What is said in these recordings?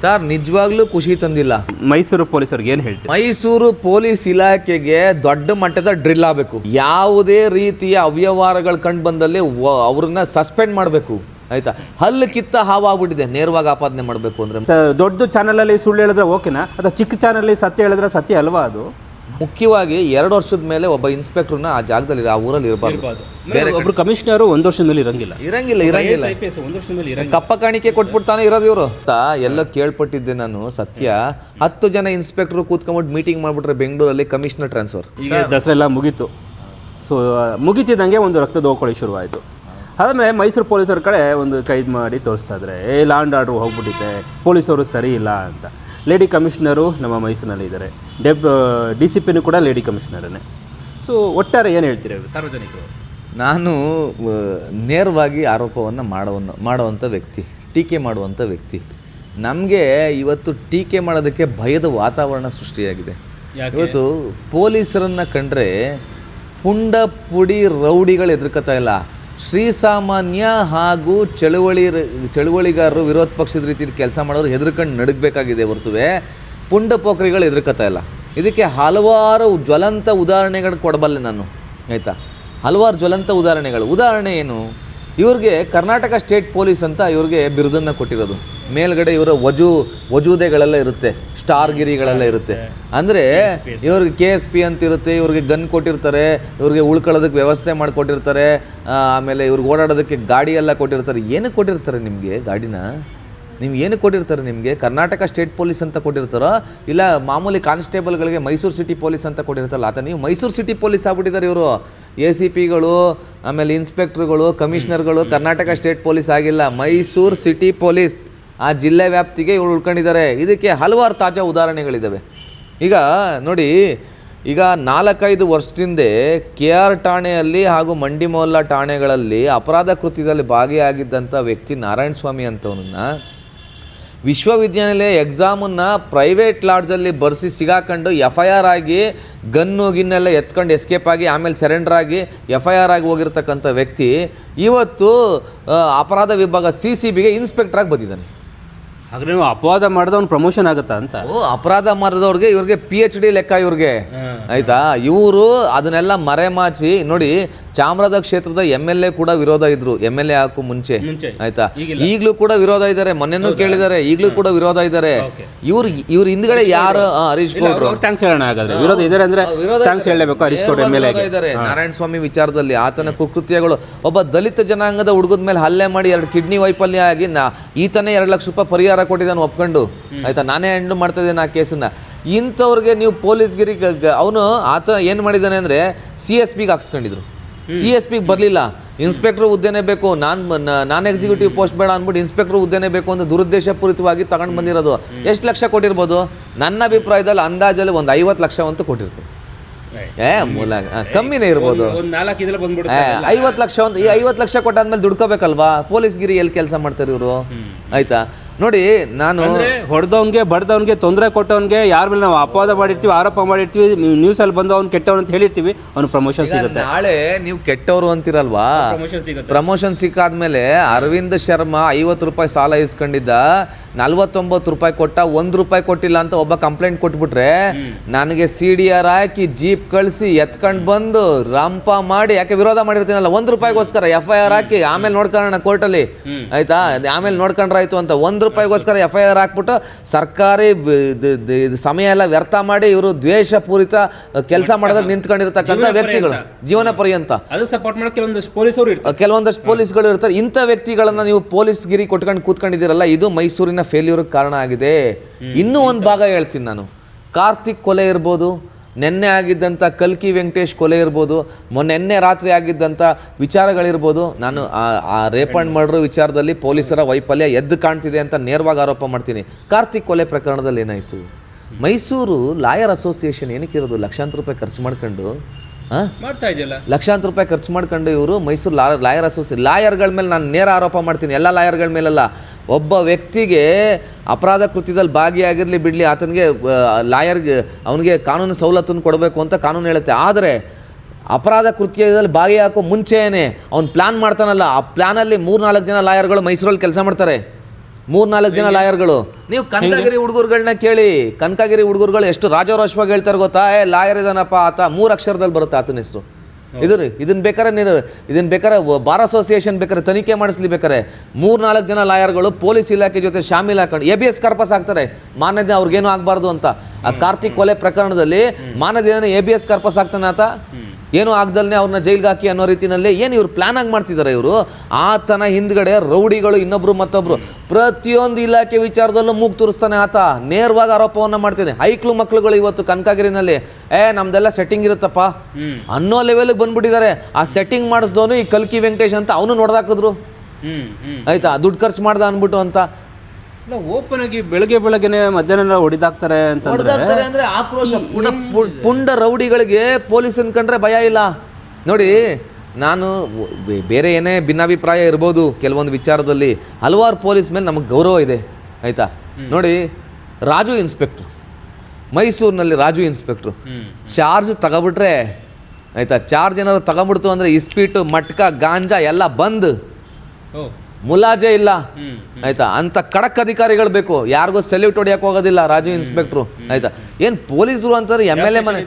Sir ನಿಜವಾಗ್ಲೂ ಖುಷಿ ತಂದಿಲ್ಲ. ಮೈಸೂರು ಪೊಲೀಸರಿಗೆ ಏನು ಹೇಳ್ತೀವಿ ಮೈಸೂರು ಪೊಲೀಸ್ ಇಲಾಖೆಗೆ ದೊಡ್ಡ ಮಟ್ಟದ ಡ್ರಿಲ್ ಆಗಬೇಕು. ಯಾವುದೇ ರೀತಿಯ ಅವ್ಯವಹಾರಗಳು ಕಂಡು ಬಂದಲ್ಲಿ ಅವ್ರನ್ನ ಸಸ್ಪೆಂಡ್ ಮಾಡಬೇಕು. ಆಯ್ತಾ? ಹಲ್ಲು ಕಿತ್ತ ಹಾವಾಗ್ಬಿಟ್ಟಿದೆ. ನೇರವಾಗಿ ಆಪಾದನೆ ಮಾಡಬೇಕು ಅಂದ್ರೆ. ಸರ್ ದೊಡ್ಡ ಚಾನಲಲ್ಲಿ ಸುಳ್ಳು ಹೇಳಿದ್ರೆ ಓಕೆನಾ? ಅಥವಾ ಚಿಕ್ಕ ಚಾನಲಲ್ಲಿ ಸತ್ಯ ಹೇಳಿದ್ರೆ ಸತ್ಯ ಅಲ್ವಾ ಅದು? ಮುಖ್ಯವಾಗಿ ಎರಡು ವರ್ಷದ ಮೇಲೆ ಒಬ್ಬ ಇನ್ಸ್ಪೆಕ್ಟರ್ನ ಆ ಜಾಗದಲ್ಲಿ ಆ ಊರಲ್ಲಿ ಇರಬಾರ್ದು. ಬೇರೆ ಒಬ್ರು ಕಮಿಷನರ್ ಒಂದು ವರ್ಷದ ಮೇಲೆ ಇರಂಗಿಲ್ಲ ಇರಂಗಿಲ್ಲ. ಇರಂಗಿಲ್ಲ ಒಂದು ವರ್ಷದ ಮೇಲೆ ಕಪ್ಪ ಕಾಣಿಕೆ ಕೊಟ್ಬಿಡ್ತಾನೆ ಇರೋದು ಇವರು. ಎಲ್ಲ ಕೇಳ್ಪಟ್ಟಿದ್ದೆ ನಾನು ಸತ್ಯ. ಹತ್ತು ಜನ ಇನ್ಸ್ಪೆಕ್ಟರ್ ಕೂತ್ಕೊಂಡ್ಬಿಟ್ಟು ಮೀಟಿಂಗ್ ಮಾಡ್ಬಿಟ್ರೆ ಬೆಂಗಳೂರಲ್ಲಿ ಕಮಿಷನರ್ ಟ್ರಾನ್ಸ್ಫರ್. ಈಗ ದಸರಾ ಎಲ್ಲ ಮುಗೀತು. ಸೊ ಮುಗಿತಿದ್ದಂಗೆ ಒಂದು ರಕ್ತದ ಹೋಗ್ಕೊಳ್ಳಿ ಶುರುವಾಯಿತು. ಆದಮೇಲೆ ಮೈಸೂರು ಪೊಲೀಸರ ಕಡೆ ಒಂದು ಕೈದು ಮಾಡಿ ತೋರಿಸ್ತಾ ಇದ್ದಾರೆ. ಏ ಲಾಂಡ್ ಆರ್ಡ್ರ್ ಹೋಗ್ಬಿಟ್ಟಿದೆ. ಪೊಲೀಸರು ಸರಿ ಇಲ್ಲ ಅಂತ. ಲೇಡಿ ಕಮಿಷನರು ನಮ್ಮ ಮೈಸೂರಿನಲ್ಲಿ ಇದ್ದಾರೆ. ಡೆಬ್ ಡಿ ಸಿ ಪಿನೂ ಕೂಡ ಲೇಡಿ ಕಮಿಷನರೇ ಸೊ ಒಟ್ಟಾರೆ ಏನು ಹೇಳ್ತೀರಿ ಸಾರ್ವಜನಿಕರು? ನಾನು ನೇರವಾಗಿ ಆರೋಪವನ್ನು ಮಾಡೋವನ್ನು ಮಾಡುವಂಥ ವ್ಯಕ್ತಿ ಟೀಕೆ ಮಾಡುವಂಥ ವ್ಯಕ್ತಿ. ನಮಗೆ ಇವತ್ತು ಟೀಕೆ ಮಾಡೋದಕ್ಕೆ ಭಯದ ವಾತಾವರಣ ಸೃಷ್ಟಿಯಾಗಿದೆ. ಇವತ್ತು ಪೊಲೀಸರನ್ನು ಕಂಡ್ರೆ ಪುಂಡ ಪುಡಿ ರೌಡಿಗಳು ಎದುರ್ಕೋತಾ ಇಲ್ಲ. ಶ್ರೀಸಾಮಾನ್ಯ ಹಾಗೂ ಚಳುವಳಿ ಚಳುವಳಿಗಾರರು ವಿರೋಧ ಪಕ್ಷದ ರೀತಿಯಲ್ಲಿ ಕೆಲಸ ಮಾಡೋರು ಹೆದರ್ಕೊಂಡು ನಡಗಬೇಕಾಗಿದೆ ಹೊರತುವೆ ಪುಂಡ ಪೋಖರಿಗಳು ಹೆದರ್ಕತಾ ಇಲ್ಲ. ಇದಕ್ಕೆ ಹಲವಾರು ಜ್ವಲಂತ ಉದಾಹರಣೆಗಳು ಕೊಡಬಲ್ಲೆ ನಾನು, ಆಯಿತಾ? ಹಲವಾರು ಜ್ವಲಂತ ಉದಾಹರಣೆಗಳು. ಉದಾಹರಣೆ ಏನು? ಇವ್ರಿಗೆ ಕರ್ನಾಟಕ ಸ್ಟೇಟ್ ಪೊಲೀಸ್ ಅಂತ ಇವ್ರಿಗೆ ಬಿರುದನ್ನು ಕೊಟ್ಟಿರೋದು. ಮೇಲ್ಗಡೆ ಇವರ ವಜು ವಜೂದೆಗಳೆಲ್ಲ ಇರುತ್ತೆ ಸ್ಟಾರ್ ಗಿರಿಗಳೆಲ್ಲ ಇರುತ್ತೆ. ಅಂದರೆ ಇವ್ರಿಗೆ ಕೆ ಎಸ್ ಪಿ ಅಂತ ಇರುತ್ತೆ ಇವ್ರಿಗೆ ಗನ್ ಕೊಟ್ಟಿರ್ತಾರೆ ಇವ್ರಿಗೆ ಉಳ್ಕೊಳ್ಳೋದಕ್ಕೆ ವ್ಯವಸ್ಥೆ ಮಾಡಿಕೊಟ್ಟಿರ್ತಾರೆ ಆಮೇಲೆ ಇವ್ರಿಗೆ ಓಡಾಡೋದಕ್ಕೆ ಗಾಡಿ ಎಲ್ಲ ಕೊಟ್ಟಿರ್ತಾರೆ. ಏನಕ್ಕೆ ಕೊಟ್ಟಿರ್ತಾರೆ ನಿಮಗೆ ಗಾಡಿನ? ನೀವು ಏನು ಕೊಟ್ಟಿರ್ತಾರೆ ನಿಮಗೆ? ಕರ್ನಾಟಕ ಸ್ಟೇಟ್ ಪೊಲೀಸ್ ಅಂತ ಕೊಟ್ಟಿರ್ತಾರೋ? ಇಲ್ಲ ಮಾಮೂಲಿ ಕಾನ್ಸ್ಟೇಬಲ್ಗಳಿಗೆ ಮೈಸೂರು ಸಿಟಿ ಪೊಲೀಸ್ ಅಂತ ಕೊಟ್ಟಿರ್ತಾರಲ್ಲ ಆತ ನೀವು ಮೈಸೂರು ಸಿಟಿ ಪೊಲೀಸ್ ಆಗ್ಬಿಟ್ಟಿದ್ದಾರೆ ಇವರು. ಎ ಸಿ ಪಿಗಳು ಆಮೇಲೆ ಇನ್ಸ್ಪೆಕ್ಟ್ರ್ಗಳು ಕಮಿಷನರ್ಗಳು ಕರ್ನಾಟಕ ಸ್ಟೇಟ್ ಪೊಲೀಸ್ ಆಗಿಲ್ಲ ಮೈಸೂರು ಸಿಟಿ ಪೊಲೀಸ್ ಆ ಜಿಲ್ಲೆ ವ್ಯಾಪ್ತಿಗೆ ಇವ್ರು ಉಳ್ಕೊಂಡಿದ್ದಾರೆ. ಇದಕ್ಕೆ ಹಲವಾರು ತಾಜಾ ಉದಾಹರಣೆಗಳಿದ್ದಾವೆ ಈಗ ನೋಡಿ, ಈಗ ನಾಲ್ಕೈದು ವರ್ಷದಿಂದೆ ಕೆ ಆರ್ ಠಾಣೆಯಲ್ಲಿ ಹಾಗೂ ಮಂಡಿಮೋಲ್ಲ ಠಾಣೆಗಳಲ್ಲಿ ಅಪರಾಧ ಕೃತ್ಯದಲ್ಲಿ ಭಾಗಿಯಾಗಿದ್ದಂಥ ವ್ಯಕ್ತಿ ನಾರಾಯಣ ಸ್ವಾಮಿ ಅಂತವನನ್ನ ವಿಶ್ವವಿದ್ಯಾನಿಲಯ ಎಕ್ಸಾಮನ್ನು ಪ್ರೈವೇಟ್ ಲಾಡ್ಜಲ್ಲಿ ಬರ್ಸಿ ಸಿಗಾಕೊಂಡು ಎಫ್ ಐ ಆರ್ ಆಗಿ ಗನ್ನು ಗಿನ್ನೆಲ್ಲ ಎತ್ಕೊಂಡು ಎಸ್ಕೇಪ್ ಆಗಿ ಆಮೇಲೆ ಸರೆಂಡರ್ ಆಗಿ ಎಫ್ ಐ ಆರ್ ಆಗಿ ಹೋಗಿರ್ತಕ್ಕಂಥ ವ್ಯಕ್ತಿ ಇವತ್ತು ಅಪರಾಧ ವಿಭಾಗ ಸಿ ಸಿ ಬಿಗೆ ಇನ್ಸ್ಪೆಕ್ಟ್ರಾಗಿ ಬಂದಿದ್ದಾನೆ. ಹಾಗಾದ್ರೆ ನೀವು ಅಪವಾದ ಮಾಡಿದವನು ಪ್ರಮೋಷನ್ ಆಗುತ್ತಾ ಅಂತ? ಓ ಅಪರಾಧ ಮಾಡಿದವ್ರಿಗೆ ಇವ್ರಿಗೆ ಪಿ ಎಚ್ ಡಿ ಲೆಕ್ಕ ಇವ್ರಿಗೆ. ಆಯ್ತಾ? ಇವರು ಅದನ್ನೆಲ್ಲ ಮರೆಮಾಚಿ ನೋಡಿ ಚಾಮರಾಜ ಕ್ಷೇತ್ರದ ಎಂ ಎಲ್ ಎ ಕೂಡ ವಿರೋಧ ಇದ್ರು. ಎಂ ಎಲ್ ಎ ಹಾಕು ಮುಂಚೆ. ಮುಂಚೆ. ಆಯ್ತಾ? ಈಗಲೂ ಕೂಡ ವಿರೋಧ ಇದ್ದಾರೆ. ಮೊನ್ನೆನೂ ಕೇಳಿದ್ದಾರೆ. ಈಗಲೂ ಕೂಡ ವಿರೋಧ ಇದ್ದಾರೆ. ಇವ್ರು ಇವ್ರ ಹಿಂದ್ಗಡೆ ಯಾರು? ಆ, ಹರೀಶ್ ಗೌಡ್ರು. ಥ್ಯಾಂಕ್ಸ್ ಹೇಳೋಣ ಹಾಗಾದ್ರೆ. ವಿರೋಧ ಇದ್ದಾರೆ ಅಂದ್ರೆ ವಿರೋಧ ಥ್ಯಾಂಕ್ಸ್ ಹೇಳಬೇಕು ಹರೀಶ್ ಗೌಡ ಎಂ ಎಲ್ ವಿರೋಧ ಇದ್ದಾರೆ. ನಾರಾಯಣ ಸ್ವಾಮಿ ವಿಚಾರದಲ್ಲಿ ಆತನ ಕುಕೃತ್ಯಗಳು. ಒಬ್ಬ ದಲಿತ ಜನಾಂಗದ ಹುಡುಗದ ಮೇಲೆ ಹಲ್ಲೆ ಮಾಡಿ ಎರಡು ಕಿಡ್ನಿ ವೈಫಲ್ಯ ಆಗಿ ನಾ ಈತನೇ ಎರಡು ಲಕ್ಷ ರೂಪಾಯಿ ಪರಿಹಾರ ಕೊಟ್ಟಿದ್ದಾನೆ ಒಪ್ಕೊಂಡು. ಆಯ್ತಾ? ನಾನೇ ಹ್ಯಾಂಡಲ್ ಮಾಡ್ತಾ ಇದ್ದೇನೆ ಆ ಕೇಸನ್ನ ಇಂಥವ್ರಿಗೆ ನೀವು ಪೊಲೀಸ್ಗಿರಿ ಅವನು ಆತ ಏನು ಮಾಡಿದ್ದಾನೆ ಅಂದರೆ ಸಿ ಎಸ್ ಪಿಗೆ ಹಾಕ್ಸ್ಕೊಂಡಿದ್ರು. ಸಿ ಎಸ್ ಪಿಗೆ ಬರಲಿಲ್ಲ. ಇನ್ಸ್ಪೆಕ್ಟ್ರ್ ಹುದ್ದೆನೇ ಬೇಕು. ನಾನು ನಾನ್ ಎಕ್ಸಿಕ್ಯೂಟಿವ್ ಪೋಸ್ಟ್ ಬೇಡ ಅಂದ್ಬಿಟ್ಟು ಇನ್ಸ್ಪೆಕ್ಟರ್ ಹುದ್ದೆನೇ ಬೇಕು ಅಂತ ದುರುದ್ದೇಶಪೂರಿತವಾಗಿ ತಗೊಂಡು ಬಂದಿರೋದು. ಎಷ್ಟು ಲಕ್ಷ ಕೊಟ್ಟಿರ್ಬೋದು? ನನ್ನ ಅಭಿಪ್ರಾಯದಲ್ಲಿ ಅಂದಾಜಲ್ಲಿ ಒಂದು ಐವತ್ತು ಲಕ್ಷ ಅಂತೂ ಕೊಟ್ಟಿರ್ತೀನಿ. ಏ ಮೂಲ ಕಮ್ಮಿನೇ ಇರ್ಬೋದು. ಐವತ್ತು ಲಕ್ಷ ಒಂದು ಈ ಐವತ್ತು ಲಕ್ಷ ಕೊಟ್ಟಾದ್ಮೇಲೆ ದುಡ್ಕೋಬೇಕಲ್ವಾ? ಪೊಲೀಸ್ಗಿರಿ ಎಲ್ಲಿ ಕೆಲಸ ಮಾಡ್ತಾರೆ ಇವರು? ಆಯ್ತಾ? ನೋಡಿ ನಾನು ಹೊಡೆದವನ್ಗೆ ಬಡ್ದವನ್ಗೆ ತೊಂದರೆ ಕೊಟ್ಟವನ್ಗೆ ಯಾರ ಮೇಲೆ ನಾವು ಅಪವಾದ ಮಾಡಿರ್ತೀವಿ ಆರೋಪ ಮಾಡಿರ್ತೀವಿ ನ್ಯೂಸ್ ಅಲ್ಲಿ ಬಂದು ಅವ್ನು ಕೆಟ್ಟವನು ಅಂತ ಹೇಳಿರ್ತೀವಿ ಅವ್ನು ಪ್ರಮೋಷನ್ ಸಿಗುತ್ತೆ. ನಾಳೆ ನೀವು ಕೆಟ್ಟವರು ಅಂತಿರಲ್ವಾ? ಪ್ರಮೋಷನ್ ಸಿಕ್ಕಾದ್ಮೇಲೆ ಅರವಿಂದ್ ಶರ್ಮಾ ಐವತ್ತು ರೂಪಾಯಿ ಸಾಲ ಇಸ್ಕೊಂಡಿದ್ದ ನಲ್ವತ್ತೊಂಬತ್ತು ರೂಪಾಯಿ ಕೊಟ್ಟ ಒಂದು ರೂಪಾಯಿ ಕೊಟ್ಟಿಲ್ಲ ಅಂತ ಒಬ್ಬ ಕಂಪ್ಲೇಂಟ್ ಕೊಟ್ಬಿಟ್ರೆ ನನಗೆ ಸಿ ಡಿ ಆರ್ ಹಾಕಿ ಜೀಪ್ ಕಳಿಸಿ ಎತ್ಕೊಂಡು ಬಂದು ರಂಪ ಮಾಡಿ ಯಾಕೆ ವಿರೋಧ ಮಾಡಿರ್ತೀನಲ್ಲ ಒಂದು ರೂಪಾಯಿಗೋಸ್ಕರ ಎಫ್ ಐ ಆರ್ ಹಾಕಿ ಆಮೇಲೆ ನೋಡ್ಕೊಳ್ಳೋಣ ಕೋರ್ಟಲ್ಲಿ ಆಯ್ತಾ? ಆಮೇಲೆ ನೋಡ್ಕೊಂಡ್ರಾಯ್ತು ಅಂತ ಒಂದು ರೂಪಾಯಿಗೋಸ್ಕರ ಎಫ್ ಐ ಆರ್ ಹಾಕ್ಬಿಟ್ಟು ಸರ್ಕಾರಿ ಸಮಯ ಎಲ್ಲ ವ್ಯರ್ಥ ಮಾಡಿ ಇವರು ದ್ವೇಷಪೂರಿತ ಕೆಲಸ ಮಾಡೋದಕ್ಕೆ ನಿಂತ್ಕೊಂಡಿರ್ತಕ್ಕಂಥ ವ್ಯಕ್ತಿಗಳು. ಜೀವನ ಪರ್ಯಂತ ಕೆಲವೊಂದಷ್ಟು ಪೊಲೀಸ್ಗಳು ಇರ್ತಾರೆ. ಇಂಥ ವ್ಯಕ್ತಿಗಳನ್ನ ನೀವು ಪೊಲೀಸ್ ಗಿರಿ ಕೊಟ್ಕೊಂಡು ಕೂತ್ಕೊಂಡಿದ್ದೀರಲ್ಲ ಇದು ಮೈಸೂರಿನ ಫೇಲ್ಯೂರ್ ಕಾರಣ ಆಗಿದೆ. ಇನ್ನೂ ಒಂದು ಭಾಗ ಹೇಳ್ತೀನಿ ನಾನು. ಕಾರ್ತಿಕ್ ಕೊಲೆ ಇರ್ಬೋದು ನೆನ್ನೆ ಆಗಿದ್ದಂಥ ಕಲ್ಕಿ ವೆಂಕಟೇಶ್ ಕೊಲೆ ಇರ್ಬೋದು ಮೊನ್ನೆ ನೆನ್ನೆ ರಾತ್ರಿ ಆಗಿದ್ದಂಥ ವಿಚಾರಗಳಿರ್ಬೋದು ನಾನು ಆ- ರೇಪ್ ಆ್ಯಂಡ್ ಮರ್ಡ್ರ್ ವಿಚಾರದಲ್ಲಿ ಪೊಲೀಸರ ವೈಫಲ್ಯ ಎದ್ದು ಕಾಣ್ತಿದೆ ಅಂತ ನೇರವಾಗಿ ಆರೋಪ ಮಾಡ್ತೀನಿ. ಕಾರ್ತಿಕ್ ಕೊಲೆ ಪ್ರಕರಣದಲ್ಲಿ ಏನಾಯಿತು? ಮೈಸೂರು ಲಾಯರ್ ಅಸೋಸಿಯೇಷನ್ ಏನಕ್ಕಿರೋದು ಲಕ್ಷಾಂತರ ರೂಪಾಯಿ ಖರ್ಚು ಮಾಡ್ಕೊಂಡು ಹಾಂ ಮಾಡ್ತಾ ಇದೆಯಲ್ಲ? ಲಕ್ಷಾಂತರ ರೂಪಾಯಿ ಖರ್ಚು ಮಾಡ್ಕೊಂಡು ಇವರು ಮೈಸೂರು ಲಾ ಲಾಯರ್ ಅಸೋಸಿಯೇಷನ್ ಲಾಯರ್ಗಳ ಮೇಲೆ ನಾನು ನೇರ ಆರೋಪ ಮಾಡ್ತೀನಿ. ಎಲ್ಲ ಲಾಯರ್ಗಳ ಮೇಲಲ್ಲ. ಒಬ್ಬ ವ್ಯಕ್ತಿಗೆ ಅಪರಾಧ ಕೃತ್ಯದಲ್ಲಿ ಭಾಗಿಯಾಗಿರಲಿ ಬಿಡಲಿ ಆತನಿಗೆ ಲಾಯರ್ಗೆ ಅವನಿಗೆ ಕಾನೂನು ಸವಲತ್ತನ್ನು ಕೊಡಬೇಕು ಅಂತ ಕಾನೂನು ಹೇಳುತ್ತೆ. ಆದರೆ ಅಪರಾಧ ಕೃತ್ಯದಲ್ಲಿ ಭಾಗಿಯಾಗೋ ಮುಂಚೆಯೇ ಅವ್ನು ಪ್ಲ್ಯಾನ್ ಮಾಡ್ತಾನಲ್ಲ ಆ ಪ್ಲ್ಯಾನಲ್ಲಿ ಮೂರು ನಾಲ್ಕು ಜನ ಲಾಯರ್ಗಳು ಮೈಸೂರಲ್ಲಿ ಕೆಲಸ ಮಾಡ್ತಾರೆ. ಮೂರ್ನಾಲ್ಕು ಜನ ಲಾಯರ್ಗಳು. ನೀವು ಕನಕಗಿರಿ ಹುಡುಗರುಗಳನ್ನ ಕೇಳಿ ಕನಕಗಿರಿ ಹುಡುಗರುಗಳು ಎಷ್ಟು ರಾಜರೋಷವಾಗಿ ಹೇಳ್ತಾರೆ ಗೊತ್ತಾ? ಏ ಲಾಯರ್ ಇದಾನಪ್ಪ ಆತ ಮೂರು ಅಕ್ಷರದಲ್ಲಿ ಬರುತ್ತೆ ಆತನ ಹೆಸರು. ಇದು ರೀ ಇದನ್ನ ಬೇಕಾರೆ ನೀನು ಇದನ್ನ ಬೇಕಾರೆ ಬಾರ್ ಅಸೋಸಿಯೇಷನ್ ಬೇಕಾದ್ರೆ ತನಿಖೆ ಮಾಡಿಸ್ಲಿ ಬೇಕಾರೆ. ಮೂರ್ನಾಲ್ಕು ಜನ ಲಾಯರ್ಗಳು ಪೊಲೀಸ್ ಇಲಾಖೆ ಜೊತೆ ಶಾಮೀಲ್ ಹಾಕೊಂಡು ಎ ಬಿ ಎಸ್ ಕರ್ಪಸ್ ಹಾಕ್ತಾರೆ. ಮಾನದ ಅವ್ರಿಗೇನು ಆಗಬಾರ್ದು ಅಂತ. ಆ ಕಾರ್ತಿಕ್ ಕೊಲೆ ಪ್ರಕರಣದಲ್ಲಿ ಮಾನದೇನ ಎ ಬಿ ಎಸ್ ಕರ್ಪಸ್ ಆಗ್ತಾನೆ ಆತ. ಏನು ಆಗ್ದಲ್ಲೇ ಅವ್ರನ್ನ ಜೈಲ್ಗೆ ಹಾಕಿ ಅನ್ನೋ ರೀತಿಯಲ್ಲಿ ಏನು ಇವ್ರು ಪ್ಲಾನ್ ಆಗಿ ಮಾಡ್ತಿದ್ದಾರೆ ಇವರು? ಆತನ ಹಿಂದ್ಗಡೆ ರೌಡಿಗಳು ಇನ್ನೊಬ್ರು ಮತ್ತೊಬ್ರು. ಪ್ರತಿಯೊಂದು ಇಲಾಖೆ ವಿಚಾರದಲ್ಲೂ ಮೂಗ್ ತೋರಿಸ್ತಾನೆ ಆತ. ನೇರವಾಗಿ ಆರೋಪವನ್ನು ಮಾಡ್ತಿದೆ ಹೈಕ್ಳು ಮಕ್ಳುಗಳು ಇವತ್ತು ಕನಕಗಿರಿನಲ್ಲಿ. ಏ ನಮ್ದೆಲ್ಲ ಸೆಟ್ಟಿಂಗ್ ಇರುತ್ತಪ್ಪ. ಅನ್ನೋ ಲೆವೆಲ್ಗೆ ಬಂದ್ಬಿಟ್ಟಿದ್ದಾರೆ. ಆ ಸೆಟ್ಟಿಂಗ್ ಮಾಡಿಸ್ದವನು ಈ ಕಲ್ಕಿ ವೆಂಕಟೇಶ್ ಅಂತ ಅವನು ನೋಡ್ದಾಕಿದ್ರು. ಆಯ್ತಾ? ದುಡ್ಡು ಖರ್ಚು ಮಾಡ್ದ ಅಂದ್ಬಿಟ್ಟು ಅಂತ. ಇಲ್ಲ ಓಪನ್ ಆಗಿ ಬೆಳಗ್ಗೆ ಬೆಳಗ್ಗೆನೆ ಮಧ್ಯಾಹ್ನ ಹೊಡಿದಾಕ್ತಾರೆ ಹೊಡ್ದಾಕ್ತಾರೆ ಅಂದ್ರೆ ಆಕ್ರೋಶ ಪುಣ ಪು- ಪುಂಡ ರೌಡಿಗಳಿಗೆ ಪೊಲೀಸ್ ಅನ್ಕೊಂಡ್ರೆ ಭಯ ಇಲ್ಲ. ನೋಡಿ ನಾನು ಬೆ- ಬೇರೆ ಏನೇ ಭಿನ್ನಾಭಿಪ್ರಾಯ ಇರ್ಬೋದು ಕೆಲವೊಂದು ವಿಚಾರದಲ್ಲಿ ಹಲವಾರು ಪೊಲೀಸ್ ಮೇಲೆ ನಮಗೆ ಗೌರವ ಇದೆ ಆಯ್ತಾ? ನೋಡಿ ರಾಜು ಇನ್ಸ್ಪೆಕ್ಟ್ರು ಮೈಸೂರಿನಲ್ಲಿ ರಾಜು ಇನ್ಸ್ಪೆಕ್ಟ್ರು ಚಾರ್ಜ್ ತಗೊಬಿಟ್ರೆ ಆಯ್ತಾ? ಚಾರ್ಜ್ ಏನಾದ್ರು ತಗೊಂಬಿಡ್ತು ಅಂದರೆ ಇಸ್ಪೀಟು ಮಟ್ಕ ಗಾಂಜಾ ಎಲ್ಲ ಬಂದ್. ಓ. ಮುಲಾಜೆ ಇಲ್ಲ. ಆಯ್ತಾ? ಅಂತ ಖಡಕ್ ಅಧಿಕಾರಿಗಳು ಬೇಕು. ಯಾರಿಗೂ ಸೆಲ್ಯೂಟ್ ಹೊಡಿಯಕ್ ಹೋಗೋದಿಲ್ಲ ರಾಜು ಇನ್ಸ್ಪೆಕ್ಟ್ರು. ಆಯ್ತಾ? ಏನು ಪೊಲೀಸರು ಅಂತಾರೆ ಎಂ ಎಲ್ ಎ ಮನೆ?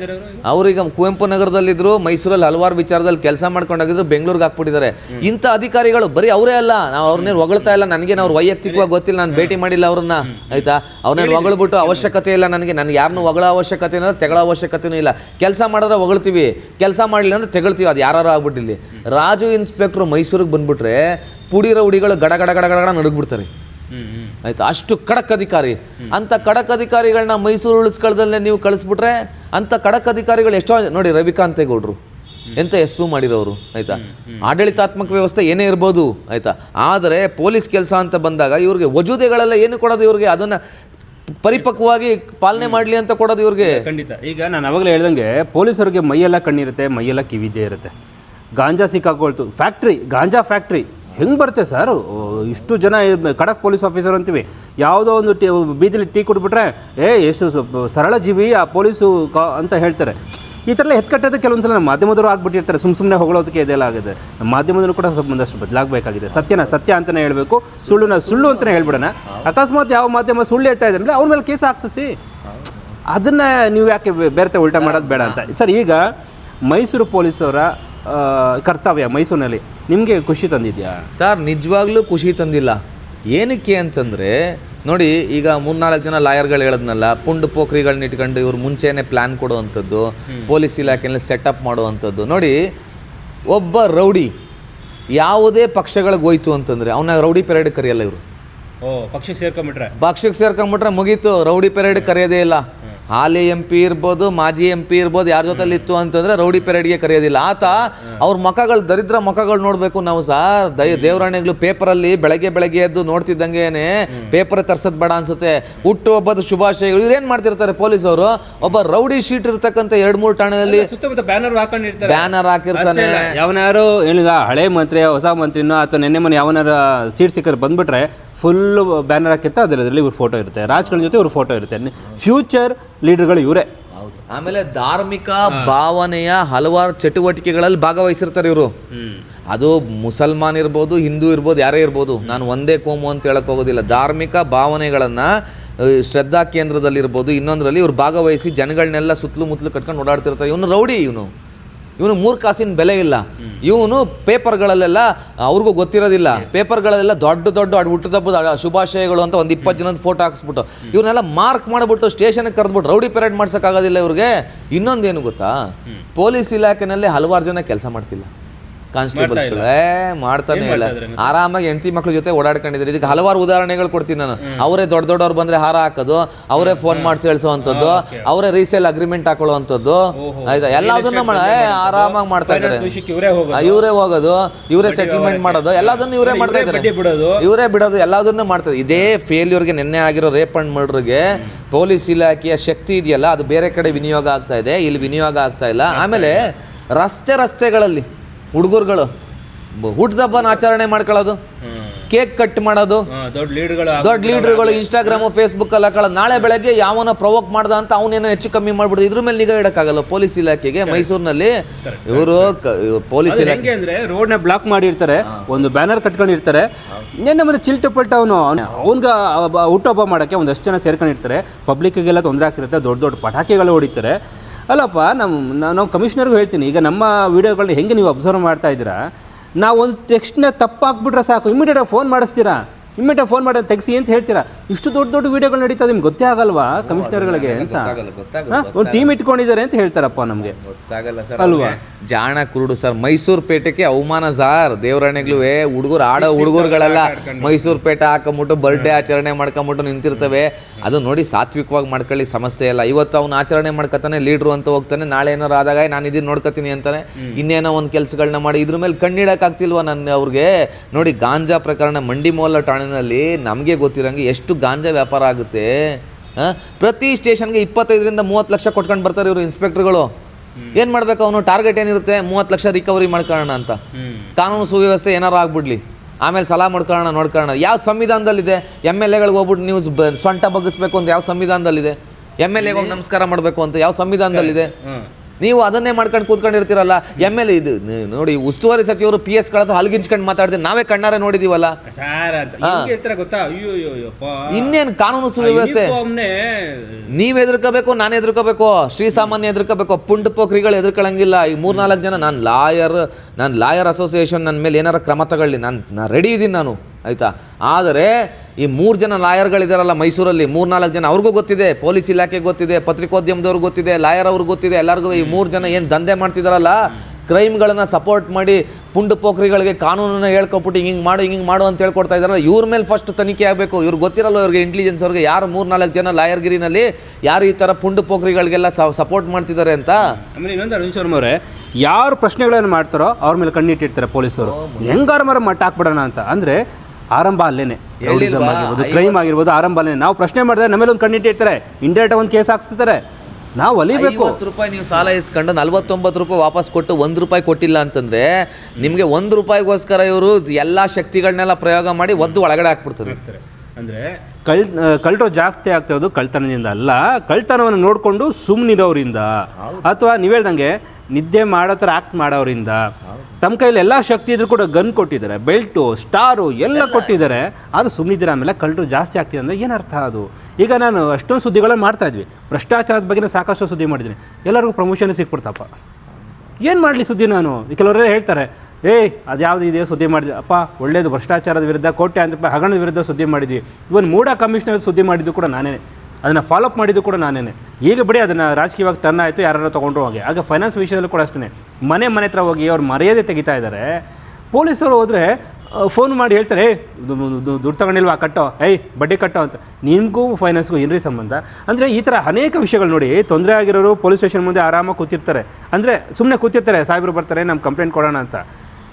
ಅವ್ರೀಗ ಕುವೆಂಪು ನಗರದಲ್ಲಿದ್ರು ಮೈಸೂರಲ್ಲಿ ಹಲವಾರು ವಿಚಾರದಲ್ಲಿ ಕೆಲಸ ಮಾಡ್ಕೊಂಡಾಗಿದ್ರು ಬೆಂಗಳೂರಿಗೆ ಹಾಕ್ಬಿಟ್ಟಿದ್ದಾರೆ. ಇಂಥ ಅಧಿಕಾರಿಗಳು ಬರೀ ಅವರೇ ಅಲ್ಲ ನಾವು ಅವ್ರನ್ನೇನು ಹೊಗಳ್ತಾ ಇಲ್ಲ ನನಗೇನು ಅವ್ರು ವೈಯಕ್ತಿಕವಾಗಿ ಗೊತ್ತಿಲ್ಲ ನಾನು ಭೇಟಿ ಮಾಡಿಲ್ಲ ಅವ್ರನ್ನ. ಆಯ್ತಾ? ಅವ್ರನ್ನೇನು ಹೊಗಳ್ಬಿಟ್ಟು ಅವಶ್ಯಕತೆ ಇಲ್ಲ ನನಗೆ. ನನಗೆ ಯಾರನ್ನೂ ಹೊಗಳ ಅವಶ್ಯಕತೆ ಇಲ್ಲ ತೆಗಳ ಅವಶ್ಯಕತೆನೂ ಇಲ್ಲ. ಕೆಲಸ ಮಾಡಿದ್ರೆ ಹೊಗಳ್ತೀವಿ. ಕೆಲಸ ಮಾಡಲಿಲ್ಲ ಅಂದ್ರೆ ತೆಗಳ್ತೀವಿ. ಅದು ಯಾರು ಆಗ್ಬಿಟ್ಟಿಲ್ಲಿ ರಾಜು ಇನ್ಸ್ಪೆಕ್ಟ್ರು ಮೈಸೂರಿಗೆ ಬಂದ್ಬಿಟ್ರೆ ಪುಡಿ ರೌಡಿಗಳು ಗಡ ಗಡ ಗಡ ಗಡ ನಡುಗ್ಬಿಡ್ತಾರೆ. ಆಯ್ತಾ? ಅಷ್ಟು ಖಡಕ್ ಅಧಿಕಾರಿ. ಅಂತ ಖಡಕ್ ಅಧಿಕಾರಿಗಳನ್ನ ಮೈಸೂರು ಉಳಿಸ್ಕೊಳ್ಳದಲ್ಲೇ ನೀವು ಕಳಿಸ್ಬಿಟ್ರೆ ಅಂತ ಖಡಕ್ ಅಧಿಕಾರಿಗಳು ಎಷ್ಟೋ ನೋಡಿ ರವಿಕಾಂತೇಗೌಡರು ಎಂತ ಎಸ್ಸು ಮಾಡಿರೋರು ಆಯ್ತಾ? ಆಡಳಿತಾತ್ಮಕ ವ್ಯವಸ್ಥೆ ಏನೇ ಇರ್ಬೋದು ಆಯ್ತಾ? ಆದರೆ ಪೊಲೀಸ್ ಕೆಲಸ ಅಂತ ಬಂದಾಗ ಇವ್ರಿಗೆ ವಜೂದೆಗಳೆಲ್ಲ ಏನು ಕೊಡೋದು ಇವ್ರಿಗೆ? ಅದನ್ನ ಪರಿಪಕ್ವವಾಗಿ ಪಾಲನೆ ಮಾಡಲಿ ಅಂತ ಕೊಡೋದು ಇವ್ರಿಗೆ? ಖಂಡಿತ. ಈಗ ನಾನು ಅವಾಗಲೇ ಹೇಳ್ದಂಗೆ ಪೊಲೀಸರಿಗೆ ಮೈಯೆಲ್ಲ ಕಣ್ಣಿರುತ್ತೆ ಮೈಯೆಲ್ಲ ಕಿವಿದ್ದೇ ಇರುತ್ತೆ. ಗಾಂಜಾ ಸಿಕ್ಕಾಕೊಳ್ತು. ಫ್ಯಾಕ್ಟ್ರಿ ಗಾಂಜಾ ಫ್ಯಾಕ್ಟ್ರಿ ಹೆಂಗೆ ಬರುತ್ತೆ ಸರ್? ಇಷ್ಟು ಜನ ಖಡಕ್ ಪೊಲೀಸ್ ಆಫೀಸರ್ ಅಂತೀವಿ. ಯಾವುದೋ ಒಂದು ಟೀ, ಬೀದಿಲಿ ಟೀ ಕುಡಿಬಿಟ್ರೆ, ಏ, ಎಷ್ಟು ಸರಳ ಜೀವಿ, ಆ ಪೊಲೀಸು ಕಾ, ಅಂತ ಹೇಳ್ತಾರೆ. ಈ ಥರ ಎಲ್ಲ ಎತ್ಕಟ್ಟೋದು ಕೆಲವೊಂದು ಸಲ ನಮ್ಮ ಮಾಧ್ಯಮದವರು ಆಗ್ಬಿಟ್ಟಿರ್ತಾರೆ. ಸುಮ್ಮ ಸುಮ್ಮನೆ ಹೊಗಳೋದಕ್ಕೆ ಇದೆಲ್ಲ ಆಗಿದೆ ಮಾಧ್ಯಮದಲ್ಲೂ ಕೂಡ ಸ್ವಲ್ಪ ಒಂದಷ್ಟು ಬದಲಾಗಬೇಕಾಗಿದೆ. ಸತ್ಯನ ಸತ್ಯ ಅಂತಲೇ ಹೇಳಬೇಕು. ಸುಳ್ಳುನ ಸುಳ್ಳು ಅಂತಲೇ ಹೇಳ್ಬಿಡೋಣ. ಅಕಸ್ಮಾತ್ ಯಾವ ಮಾಧ್ಯಮ ಸುಳ್ಳು ಹೇಳ್ತಾ ಇದ್ದಾರೆ ಅಂದರೆ ಅವ್ರ ಮೇಲೆ ಕೇಸ್ ಹಾಕ್ಸಿಸಿ. ಅದನ್ನು ನೀವು ಯಾಕೆ ಬೇರೆ ಉಲ್ಟಾ ಮಾಡೋದು ಬೇಡ ಅಂತ. ಸರ್, ಈಗ ಮೈಸೂರು ಪೊಲೀಸವರ ಕರ್ತವ್ಯ ಮೈಸೂರಿನಲ್ಲಿ. ನಿಮಗೆ ಖುಷಿ ತಂದಿದೆಯಾ? ಸರ್ ನಿಜವಾಗ್ಲೂ ಖುಷಿ ತಂದಿಲ್ಲ. ಏನಕ್ಕೆ ಅಂತಂದರೆ ನೋಡಿ ಈಗ ಮೂರ್ನಾಲ್ಕು ಜನ ಲಾಯರ್ಗಳು ಹೇಳದ್ನಲ್ಲ ಪುಂಡು ಪೋಖ್ರಿಗಳನ್ನ ಇಟ್ಕೊಂಡು ಇವ್ರು ಮುಂಚೆನೇ ಪ್ಲ್ಯಾನ್ ಕೊಡುವಂಥದ್ದು ಪೊಲೀಸ್ ಇಲಾಖೆಯಲ್ಲಿ ಸೆಟಪ್ ಮಾಡುವಂಥದ್ದು. ನೋಡಿ ಒಬ್ಬ ರೌಡಿ ಯಾವುದೇ ಪಕ್ಷಗಳಿಗೆ ಹೋಯ್ತು ಅಂತಂದರೆ ಅವನ ರೌಡಿ ಪೆರೇಡ್ ಕರೆಯಲ್ಲ ಇವರು. ಓ ಪಕ್ಷಕ್ಕೆ ಸೇರ್ಕೊಂಬಿಟ್ರೆ ಪಕ್ಷಕ್ಕೆ ಸೇರ್ಕೊಂಬಿಟ್ರೆ ಮುಗೀತು ರೌಡಿ ಪೆರೇಡ್ ಕರೆಯೋದೇ ಇಲ್ಲ. ಹಾಲಿ ಎಂ ಪಿ ಇರ್ಬೋದು ಮಾಜಿ ಎಂ ಪಿ ಇರ್ಬೋದು ಯಾರ ಜೊತೆಲಿ ಇತ್ತು ಅಂತಂದ್ರೆ ರೌಡಿ ಪೆರೇಡ್ಗೆ ಕರೆಯೋದಿಲ್ಲ. ಆತ ಅವ್ರ ಮಖಗಳು ದರಿದ್ರ ಮಖಗಳು ನೋಡಬೇಕು ನಾವು ಸರ್. ದಯ ದೇವರಾಣೆಗಳು ಪೇಪರಲ್ಲಿ ಬೆಳಗ್ಗೆ ಬೆಳಗ್ಗೆ ಎದ್ದು ನೋಡ್ತಿದ್ದಂಗೆನೆ ಪೇಪರ್ ತರ್ಸೋದು ಬೇಡ ಅನ್ಸುತ್ತೆ. ಹುಟ್ಟು ಹಬ್ಬದ ಶುಭಾಶಯಗಳು. ಏನು ಮಾಡ್ತಿರ್ತಾರೆ ಪೊಲೀಸ್ ಅವರು? ಒಬ್ಬ ರೌಡಿ ಶೀಟ್ ಇರ್ತಕ್ಕಂಥ ಎರಡು ಮೂರು ಠಾಣೆಯಲ್ಲಿ ಸುತ್ತಮುತ್ತ ಬ್ಯಾನರ್ ಹಾಕೊಂಡಿರ್ತಾರೆ ಬ್ಯಾನರ್ ಹಾಕಿರ್ತಾನೆ. ಯಾವನಾರು ಹೇಳಿದ ಹಳೆ ಮಂತ್ರಿ ಹೊಸ ಮಂತ್ರಿನೋ ಅಥವಾ ನೆನ್ನೆ ಮನೆ ಯಾವನಾರು ಸೀಟ್ ಸಿಕ್ಕರೆ ಬಂದ್ಬಿಟ್ರೆ ಫುಲ್ ಬ್ಯಾನರ್ ಹಾಕಿರ್ತಾರೆ ಅದರಲ್ಲಿ ಇವ್ರ ಫೋಟೋ ಇರುತ್ತೆ. ರಾಜ್ಗಳ ಜೊತೆ ಇವ್ರ ಫೋಟೋ ಇರುತ್ತೆ. ಫ್ಯೂಚರ್ ಲೀಡರ್ಗಳು ಇವರೇ. ಆಮೇಲೆ ಧಾರ್ಮಿಕ ಭಾವನೆಯ ಹಲವಾರು ಚಟುವಟಿಕೆಗಳಲ್ಲಿ ಭಾಗವಹಿಸಿರ್ತಾರೆ ಇವರು. ಅದು ಮುಸಲ್ಮಾನ್ ಇರ್ಬೋದು ಹಿಂದೂ ಇರ್ಬೋದು ಯಾರೇ ಇರ್ಬೋದು ನಾನು ಒಂದೇ ಕೋಮು ಅಂತ ಹೇಳಕ್ ಹೋಗೋದಿಲ್ಲ. ಧಾರ್ಮಿಕ ಭಾವನೆಗಳನ್ನು ಶ್ರದ್ಧಾ ಕೇಂದ್ರದಲ್ಲಿರ್ಬೋದು ಇನ್ನೊಂದರಲ್ಲಿ ಇವ್ರು ಭಾಗವಹಿಸಿ ಜನಗಳನ್ನೆಲ್ಲ ಸುತ್ತಲೂ ಮುತ್ತಲು ಕಟ್ಕೊಂಡು ಓಡಾಡ್ತಿರ್ತಾರೆ. ಇವನು ರೌಡಿ ಇವನು. ಇವನು ಮೂರು ಕಾಸಿನ ಬೆಲೆ ಇಲ್ಲ. ಇವನು ಪೇಪರ್ಗಳಲ್ಲೆಲ್ಲ ಅವ್ರಿಗೂ ಗೊತ್ತಿರೋದಿಲ್ಲ. ಪೇಪರ್ಗಳಲ್ಲೆಲ್ಲ ದೊಡ್ಡ ದೊಡ್ಡ ಅಡ್ ತಪ್ಪದ ಶುಭಾಶಯಗಳು ಅಂತ ಒಂದು ಇಪ್ಪತ್ತು ಜನದ ಫೋಟೋ ಹಾಕ್ಸ್ಬಿಟ್ಟು. ಇವನ್ನೆಲ್ಲ ಮಾರ್ಕ್ ಮಾಡಿಬಿಟ್ಟು ಸ್ಟೇಷನ್ಗೆ ಕರೆದ್ಬಿಟ್ಟು ರೌಡಿ ಪೆರೇಡ್ ಮಾಡ್ಸೋಕ್ಕಾಗೋದಿಲ್ಲ ಇವ್ರಿಗೆ. ಇನ್ನೊಂದೇನು ಗೊತ್ತಾ? ಪೊಲೀಸ್ ಇಲಾಖೆನಲ್ಲಿ ಹಲವಾರು ಜನ ಕೆಲಸ ಮಾಡ್ತಿಲ್ಲ. ಕಾನ್ಸ್ಟೇಬಲ್ಸ್ಗಳು ಏ ಮಾಡ್ತಾನೆ ಇಲ್ಲ. ಆರಾಮಾಗಿ ಹೆಂಡತಿ ಮಕ್ಳ ಜೊತೆ ಓಡಾಡ್ಕೊಂಡಿದ್ದಾರೆ. ಇದಕ್ಕೆ ಹಲವಾರು ಉದಾಹರಣೆಗಳು ಕೊಡ್ತೀನಿ ನಾನು. ಅವರೇ ದೊಡ್ಡ ದೊಡ್ಡವ್ರು ಬಂದ್ರೆ ಹಾರ ಹಾಕೋದು ಅವರೇ ಫೋನ್ ಮಾಡಿಸಿ ಹೇಳಿಸುವಂಥದ್ದು ಅವರೇ ರೀಸೇಲ್ ಅಗ್ರಿಮೆಂಟ್ ಹಾಕೊಳ್ಳುವಂಥದ್ದು. ಆಯ್ತಾ? ಎಲ್ಲದನ್ನ ಮಾಡ ಏ, ಆರಾಮಾಗಿ ಮಾಡ್ತಾ ಇದ್ದಾರೆ. ಇವರೇ ಹೋಗೋದು? ಇವರೇ ಸೆಟಲ್ಮೆಂಟ್ ಮಾಡೋದು ಎಲ್ಲದನ್ನು ಇವರೇ ಮಾಡ್ತಾ ಇದ್ದಾರೆ. ಇವರೇ ಬಿಡೋದು ಎಲ್ಲದನ್ನು ಮಾಡ್ತಾ ಇದೇ ಫೇಲ್ಯೂರ್ಗೆ ನಿನ್ನೆ ಆಗಿರೋ ರೇಪ್ ಅಂಡ್ ಮರ್ಡ್ರಿಗೆ ಪೊಲೀಸ್ ಇಲಾಖೆಯ ಶಕ್ತಿ ಇದೆಯಲ್ಲ ಅದು ಬೇರೆ ಕಡೆ ವಿನಿಯೋಗ ಆಗ್ತಾ ಇದೆ ಇಲ್ಲಿ ವಿನಿಯೋಗ ಆಗ್ತಾ ಇಲ್ಲ. ಆಮೇಲೆ ರಸ್ತೆ ರಸ್ತೆಗಳಲ್ಲಿ ಹುಡುಗರುಗಳು. ಹುಟ್ಟದಬ್ಬನ ಆಚರಣೆ ಮಾಡ್ಕೊಳ್ಳೋದು. ಕೇಕ್ ಕಟ್ ಮಾಡೋದು. ದೊಡ್ಡ ಲೀಡ್ಗಳು ದೊಡ್ಡ ಲೀಡರ್ಗಳು ಇನ್ಸ್ಟಾಗ್ರಾಮು ಫೇಸ್ಬುಕ್ ಅಲ್ಲಿ ಹಾಕೊಳ್ಳೋದು. ನಾಳೆ ಬೆಳಗ್ಗೆ ಯಾವನ ಪ್ರವೋಕ್ ಮಾಡ್ದ ಅಂತ ಅವನೇನೋ ಹೆಚ್ಚು ಕಮ್ಮಿ ಮಾಡ್ಬಿಡ್ದು. ಇದ್ರ ಮೇಲೆ ನಿಗಾ ಇಡಕ್ಕಾಗಲ್ಲ. ಪೊಲೀಸ್ ಇಲಾಖೆಗೆ ಮೈಸೂರಿನಲ್ಲಿ ಇವರು ಪೊಲೀಸ್ ಇಲಾಖೆ ರೋಡ್ ಅಂದ್ರೆ ರೋಡ್ನ ಬ್ಲಾಕ್ ಮಾಡಿರ್ತಾರೆ. ಒಂದು ಬ್ಯಾನರ್ ಕಟ್ಕೊಂಡಿರ್ತಾರೆ. ನಿನ್ನೆ ಮತ್ತೆ ಚಿಲ್ಟು ಪಲ್ಟ ಅವನು ಅವ್ನಿಗೆ ಹುಟ್ಟುಹಬ್ಬ ಮಾಡೋಕ್ಕೆ ಒಂದಷ್ಟು ಜನ ಸೇರ್ಕೊಂಡಿರ್ತಾರೆ. ಪಬ್ಲಿಕ್ಗೆಲ್ಲ ತೊಂದರೆ ಆಗ್ತಿರುತ್ತೆ. ದೊಡ್ಡ ದೊಡ್ಡ ಪಟಾಕಿಗಳು ಹೊಡಿತಾರೆ. ಅಲ್ಲಪ್ಪ ನಮ್ಮ ನಾವು ಕಮಿಷನರ್ಗೂ ಹೇಳ್ತೀನಿ, ಈಗ ನಮ್ಮ ವೀಡಿಯೋಗಳನ್ನ ಹೆಂಗೆ ನೀವು ಅಬ್ಸರ್ವ್ ಮಾಡ್ತಾ ಇದ್ದೀರಾ ನಾವು ಒಂದು ಟೆಕ್ಸ್ಟ್ನ ತಪ್ಪಾಕ್ಬಿಟ್ರೆ ಸಾಕು ಇಮಿಡಿಯೇಟಾಗಿ ಫೋನ್ ಮಾಡಿಸ್ತೀರಾ? ಇಮಿಡಿಯೇಟ್ ಫೋನ್ ಮಾಡಿ ತೆಗಿಸಿ ಅಂತ ಹೇಳ್ತೀರಾ? ಇಷ್ಟು ದೊಡ್ಡ ದೊಡ್ಡ ವೀಡಿಯೋಗಳು ನಡೀತಾ ನಿಮ್ಗೆ ಗೊತ್ತೇ ಆಗಲ್ವಾ ಕಮಿಷನರ್ಗಳಿಗೆ ಅಂತ? ಒಂದು ಟೀಮ್ ಇಟ್ಕೊಂಡಿದ್ದಾರೆ ಅಂತ ಹೇಳ್ತಾರಪ್ಪ ನಮಗೆ. ಗೊತ್ತಾಗಲ್ಲ ಸರ್ ಅಲ್ವಾ? ಜಾಣ ಕುರುಡು ಸರ್. ಮೈಸೂರು ಪೇಟೆಗೆ ಅವಮಾನ ಸಾರ್. ದೇವರಾಣೆಗಳು ಹುಡುಗರು ಆಡೋ ಹುಡುಗರುಗಳೆಲ್ಲ ಮೈಸೂರು ಪೇಟೆ ಹಾಕೊಂಬಿಟ್ಟು ಬರ್ಡೇ ಆಚರಣೆ ಮಾಡ್ಕೊಂಬಿಟ್ಟು ನಿಂತಿರ್ತವೆ. ಅದು ನೋಡಿ ಸಾತ್ವಿಕವಾಗಿ ಮಾಡ್ಕೊಳ್ಳಿ ಸಮಸ್ಯೆ ಇಲ್ಲ. ಇವತ್ತು ಅವ್ನು ಆಚರಣೆ ಮಾಡ್ಕೊತಾನೆ ಲೀಡ್ರು ಅಂತ ಹೋಗ್ತಾನೆ. ನಾಳೆ ಏನಾರು ಆದಾಗ ನಾನು ಇದನ್ನ ನೋಡ್ಕೊತೀನಿ ಅಂತಾನೆ. ಇನ್ನೇನೋ ಒಂದು ಕೆಲಸಗಳನ್ನ ಮಾಡಿ ಇದ್ರ ಮೇಲೆ ಕಣ್ಣಿಡಕ್ಕಾಗ್ತಿಲ್ವಾ ನನ್ನ ಅವ್ರಿಗೆ? ನೋಡಿ ಗಾಂಜಾ ಪ್ರಕರಣ ಮಂಡಿ ಮೋಲ ಠಾಣೆನಲ್ಲಿ ನಮಗೆ ಗೊತ್ತಿರೋಂಗೆ ಎಷ್ಟು ಗಾಂಜಾ ವ್ಯಾಪಾರ ಆಗುತ್ತೆ? ಪ್ರತಿ ಸ್ಟೇಷನ್ಗೆ ಇಪ್ಪತ್ತೈದರಿಂದ ಮೂವತ್ತು ಲಕ್ಷ ಕೊಟ್ಕೊಂಡು ಬರ್ತಾರೆ ಇವರು ಇನ್ಸ್ಪೆಕ್ಟರ್ಗಳು. ಏನು ಮಾಡಬೇಕು ಅವನು? ಟಾರ್ಗೆಟ್ ಏನಿರುತ್ತೆ? ಮೂವತ್ತು ಲಕ್ಷ ರಿಕವರಿ ಮಾಡ್ಕೊಳ್ಳೋಣ ಅಂತ. ಕಾನೂನು ಸುವ್ಯವಸ್ಥೆ ಏನಾರು ಆಗ್ಬಿಡ್ಲಿ. ಆಮೇಲೆ ಸಲ ಮಾಡ್ಕೊಳ್ಳೋಣ ನೋಡ್ಕೊಳ್ಳೋಣ. ಯಾವ ಸಂವಿಧಾನದಲ್ಲಿದೆ? ಎಂ ಎಲ್ ಎಗಳಿಗೆ ಹೋಗ್ಬಿಟ್ಟು ನೀವು ಬ- ಸೊಂಟ ಬಗ್ಗಿಸ್ಬೇಕು ಅಂತ ಯಾವ ಸಂವಿಧಾನದಲ್ಲಿದೆ? ಎಂ ಎಲ್ ಎಗೆ ನಮಸ್ಕಾರ ಮಾಡಬೇಕು ಅಂತ ಯಾವ ಸಂವಿಧಾನದಲ್ಲಿದೆ? ನೀವು ಅದನ್ನೇ ಮಾಡ್ಕೊಂಡು ಕೂತ್ಕೊಂಡಿರ್ತೀರಲ್ಲ ಎಂ ಎಲ್ ಇದು ನೋಡಿ ಉಸ್ತುವಾರಿ ಸಚಿವರು ಪಿ ಎಸ್ ಕಳೆದ ಹಲ್ಗಿಂಚ್ಕೊಂಡು ಮಾತಾಡ್ತೀವಿ ನಾವೇ ಕಣ್ಣಾರೆ ನೋಡಿದೀವಲ್ಲ? ಇನ್ನೇನು ಕಾನೂನು ಸುವ್ಯವಸ್ಥೆ? ನೀವ್ ಎದುರ್ಕೋಬೇಕು ನಾನು ಎದುರ್ಕೋಬೇಕು ಶ್ರೀಸಾಮಾನ್ಯ ಎದುರ್ಕೋಬೇಕು ಪುಂಡ್ ಪೋಖ್ರಿಗಳು ಎದುರ್ಕೊಳ್ಳಂಗಿಲ್ಲ ಈ ಮೂರ್ನಾಲ್ಕು ಜನ ನಾನು ಲಾಯರ್ ನಾನು ಲಾಯರ್ ಅಸೋಸಿಯೇಷನ್ ನನ್ನ ಮೇಲೆ ಏನಾರ ಕ್ರಮ ತಗೊಳ್ಳಿ. ನಾನು ನಾನು ರೆಡಿ ಇದ್ದೀನಿ ನಾನು. ಆಯಿತಾ? ಆದರೆ ಈ ಮೂರು ಜನ ಲಾಯರ್ಗಳಿದಾರಲ್ಲ ಮೈಸೂರಲ್ಲಿ ಮೂರ್ನಾಲ್ಕು ಜನ ಅವ್ರಿಗೂ ಗೊತ್ತಿದೆ ಪೊಲೀಸ್ ಇಲಾಖೆಗೆ ಗೊತ್ತಿದೆ ಪತ್ರಿಕೋದ್ಯಮದವ್ರಿಗೆ ಗೊತ್ತಿದೆ ಲಾಯರ್ ಅವ್ರಿಗೆ ಗೊತ್ತಿದೆ ಎಲ್ಲರಿಗೂ ಈ ಮೂರು ಜನ ಏನು ದಂಧೆ ಮಾಡ್ತಿದಾರಲ್ಲ? ಕ್ರೈಮ್ಗಳನ್ನು ಸಪೋರ್ಟ್ ಮಾಡಿ ಪುಂಡು ಪೋಖ್ರಿಗಳಿಗೆ ಕಾನೂನನ್ನು ಹೇಳ್ಕೊಬಿಟ್ಟು ಹಿಂಗೆ ಮಾಡು ಹಿಂಗೆ ಮಾಡು ಅಂತ ಹೇಳ್ಕೊಡ್ತಾ ಇದ್ದಾರಲ್ಲ ಇವ್ರ ಮೇಲೆ ಫಸ್ಟ್ ತನಿಖೆ ಆಗಬೇಕು. ಇವ್ರಿಗೆ ಗೊತ್ತಿರಲ್ಲ ಇವ್ರಿಗೆ ಇಂಟೆಲಿಜೆನ್ಸ್ ಅವ್ರಿಗೆ ಯಾರು ಮೂರು ನಾಲ್ಕು ಜನ ಲಾಯರ್ಗಿರಿನಲ್ಲಿ ಯಾರು ಈ ಥರ ಪುಂಡು ಪೋಖ್ರಿಗಳಿಗೆಲ್ಲ ಸಪೋರ್ಟ್ ಮಾಡ್ತಿದ್ದಾರೆ ಅಂತ? ಆಮೇಲೆ ಇನ್ನೊಂದು ಅರವಿಂದ್ ಶರ್ಮ ಅವರೇ ಯಾರು ಪ್ರಶ್ನೆಗಳನ್ನು ಮಾಡ್ತಾರೋ ಅವ್ರ ಮೇಲೆ ಕಣ್ಣಿಟ್ಟಿರ್ತಾರೆ ಪೊಲೀಸರು. ಹೆಂಗಾರ ಮರ ಮಟ್ಟ ಹಾಕ್ಬಿಡೋಣ ಅಂತ. ಅಂದರೆ ಆರಂಭ ಅಲ್ಲೇನೆ. ಟೆರರಿಸಮ್ ಆಗಿರ್ಬೋದು ಕ್ರೈಮ್ ಆಗಿರ್ಬೋದು ಆರಂಭ ಅಲ್ಲೇ ನಾವು ಪ್ರಶ್ನೆ ಮಾಡಿದ್ರೆ ನಮ್ಮೇಲೆ ಒಂದು ಕಣ್ಣಿಟ್ಟು ಇರ್ತಾರೆ ಇಂಡೈರೆಕ್ಟ್ ಒಂದು ಕೇಸ್ ಹಾಕ್ಸ್ತಾರೆ ನಾವು ಅಲಿಬೇಕು. ಐವತ್ತು ರೂಪಾಯಿ ನೀವು ಸಾಲ ಇಸ್ಕೊಂಡು ನಲ್ವತ್ತೊಂಬತ್ತು ರೂಪಾಯಿ ವಾಪಸ್ ಕೊಟ್ಟು ಒಂದು ರೂಪಾಯಿ ಕೊಟ್ಟಿಲ್ಲ ಅಂತಂದ್ರೆ ನಿಮಗೆ ಒಂದು ರೂಪಾಯಿಗೋಸ್ಕರ ಇವರು ಎಲ್ಲ ಶಕ್ತಿಗಳನ್ನೆಲ್ಲ ಪ್ರಯೋಗ ಮಾಡಿ ಒದ್ದು ಒಳಗಡೆ ಹಾಕ್ಬಿಡ್ತಾರೆ. ಅಂದರೆ ಕಳ್ ಕಳ್ಳರು ಜಾಸ್ತಿ ಆಗ್ತಿರೋದು ಕಳ್ತನದಿಂದ ಅಲ್ಲ ಕಳ್ತನವನ್ನು ನೋಡಿಕೊಂಡು ಸುಮ್ಮನಿರೋರಿಂದ ಅಥವಾ ನೀವು ಹೇಳ್ದಂಗೆ ನಿದ್ದೆ ಮಾಡೋ ಥರ ಆ್ಯಕ್ಟ್ ಮಾಡೋರಿಂದ ತಮ್ಮ ಕೈಯಲ್ಲಿ ಎಲ್ಲ ಶಕ್ತಿ ಇದ್ರೂ ಕೂಡ ಗನ್ ಕೊಟ್ಟಿದ್ದಾರೆ ಬೆಲ್ಟು ಸ್ಟಾರು ಎಲ್ಲ ಕೊಟ್ಟಿದ್ದಾರೆ ಆದರೂ ಸುಮ್ಮನಿದ್ದೀರ ಆಮೇಲೆ ಕಳ್ಳರು ಜಾಸ್ತಿ ಆಗ್ತಿದೆ ಅಂದರೆ ಏನರ್ಥ ಅದು? ಈಗ ನಾನು ಅಷ್ಟೊಂದು ಸುದ್ದಿಗಳನ್ನು ಮಾಡ್ತಾ ಇದ್ವಿ. ಭ್ರಷ್ಟಾಚಾರದ ಬಗ್ಗೆ ಸಾಕಷ್ಟು ಸುದ್ದಿ ಮಾಡಿದ್ದೀನಿ. ಎಲ್ಲರಿಗೂ ಪ್ರಮೋಷನ್ ಸಿಕ್ಬಿಡ್ತಪ್ಪ. ಏನು ಮಾಡಲಿ ಸುದ್ದಿ ನಾನು? ಕೆಲವರೇ ಕೆಲವರೆಲ್ಲ ಹೇಳ್ತಾರೆ ಏಯ್ ಅದು ಇದೆಯೋ ಸುದ್ದಿ ಮಾಡಿದ್ವಿ ಅಪ್ಪ ಒಳ್ಳೇದು ಭ್ರಷ್ಟಾಚಾರದ ವಿರುದ್ಧ ಕೋಟ್ಯಾಂತರ ರೂಪಾಯಿ ಹಗರಣದ ವಿರುದ್ಧ ಸುದ್ದಿ ಮಾಡಿದ್ವಿ. ಇವನ್ ಮೂಡ ಕಮಿಷನರ್ ಸುದ್ದಿ ಮಾಡಿದ್ದು ಕೂಡ ನಾನೇ ಅದನ್ನು ಫಾಲೋಅಪ್ ಮಾಡಿದ್ದು ಕೂಡ ನಾನೇ ಈಗ ಬಿಡಿ ಅದನ್ನು ರಾಜಕೀಯವಾಗಿ ತನ್ನ ಆಯಿತು ಯಾರು ತೊಗೊಂಡ್ರು ಹೋಗಿ. ಆಗ ಫೈನಾನ್ಸ್ ವಿಷಯದಲ್ಲೂ ಕೂಡ ಅಷ್ಟೇ ಮನೆ ಮನೆ ಹತ್ರ ಹೋಗಿ ಅವ್ರು ಮರ್ಯಾದೆ ತೆಗಿತಾ ಇದ್ದಾರೆ ಪೊಲೀಸರು ಹೋದರೆ ಫೋನ್ ಮಾಡಿ ಹೇಳ್ತಾರೆ "ಏಯ್, ಇದು ಇದು ದುಡ್ಡು ತಗೊಂಡಿಲ್ವಾ? ಕಟ್ಟೋ. ಏಯ್ ಬಡ್ಡಿ ಕಟ್ಟೋ ಅಂತ. ನಿಮಗೂ ಫೈನಾನ್ಸ್ಗೂ ಏನ್ರಿ ಸಂಬಂಧ? ಅಂದರೆ ಈ ಥರ ಅನೇಕ ವಿಷಯಗಳು ನೋಡಿ ತೊಂದರೆ ಆಗಿರೋರು ಪೊಲೀಸ್ ಸ್ಟೇಷನ್ ಮುಂದೆ ಆರಾಮಾಗಿ ಕೂತಿರ್ತಾರೆ. ಅಂದರೆ ಸುಮ್ಮನೆ ಕೂತಿರ್ತಾರೆ ಸಾಹೇಬರು ಬರ್ತಾರೆ ನಮ್ಮ ಕಂಪ್ಲೇಂಟ್ ಕೊಡೋಣ ಅಂತ.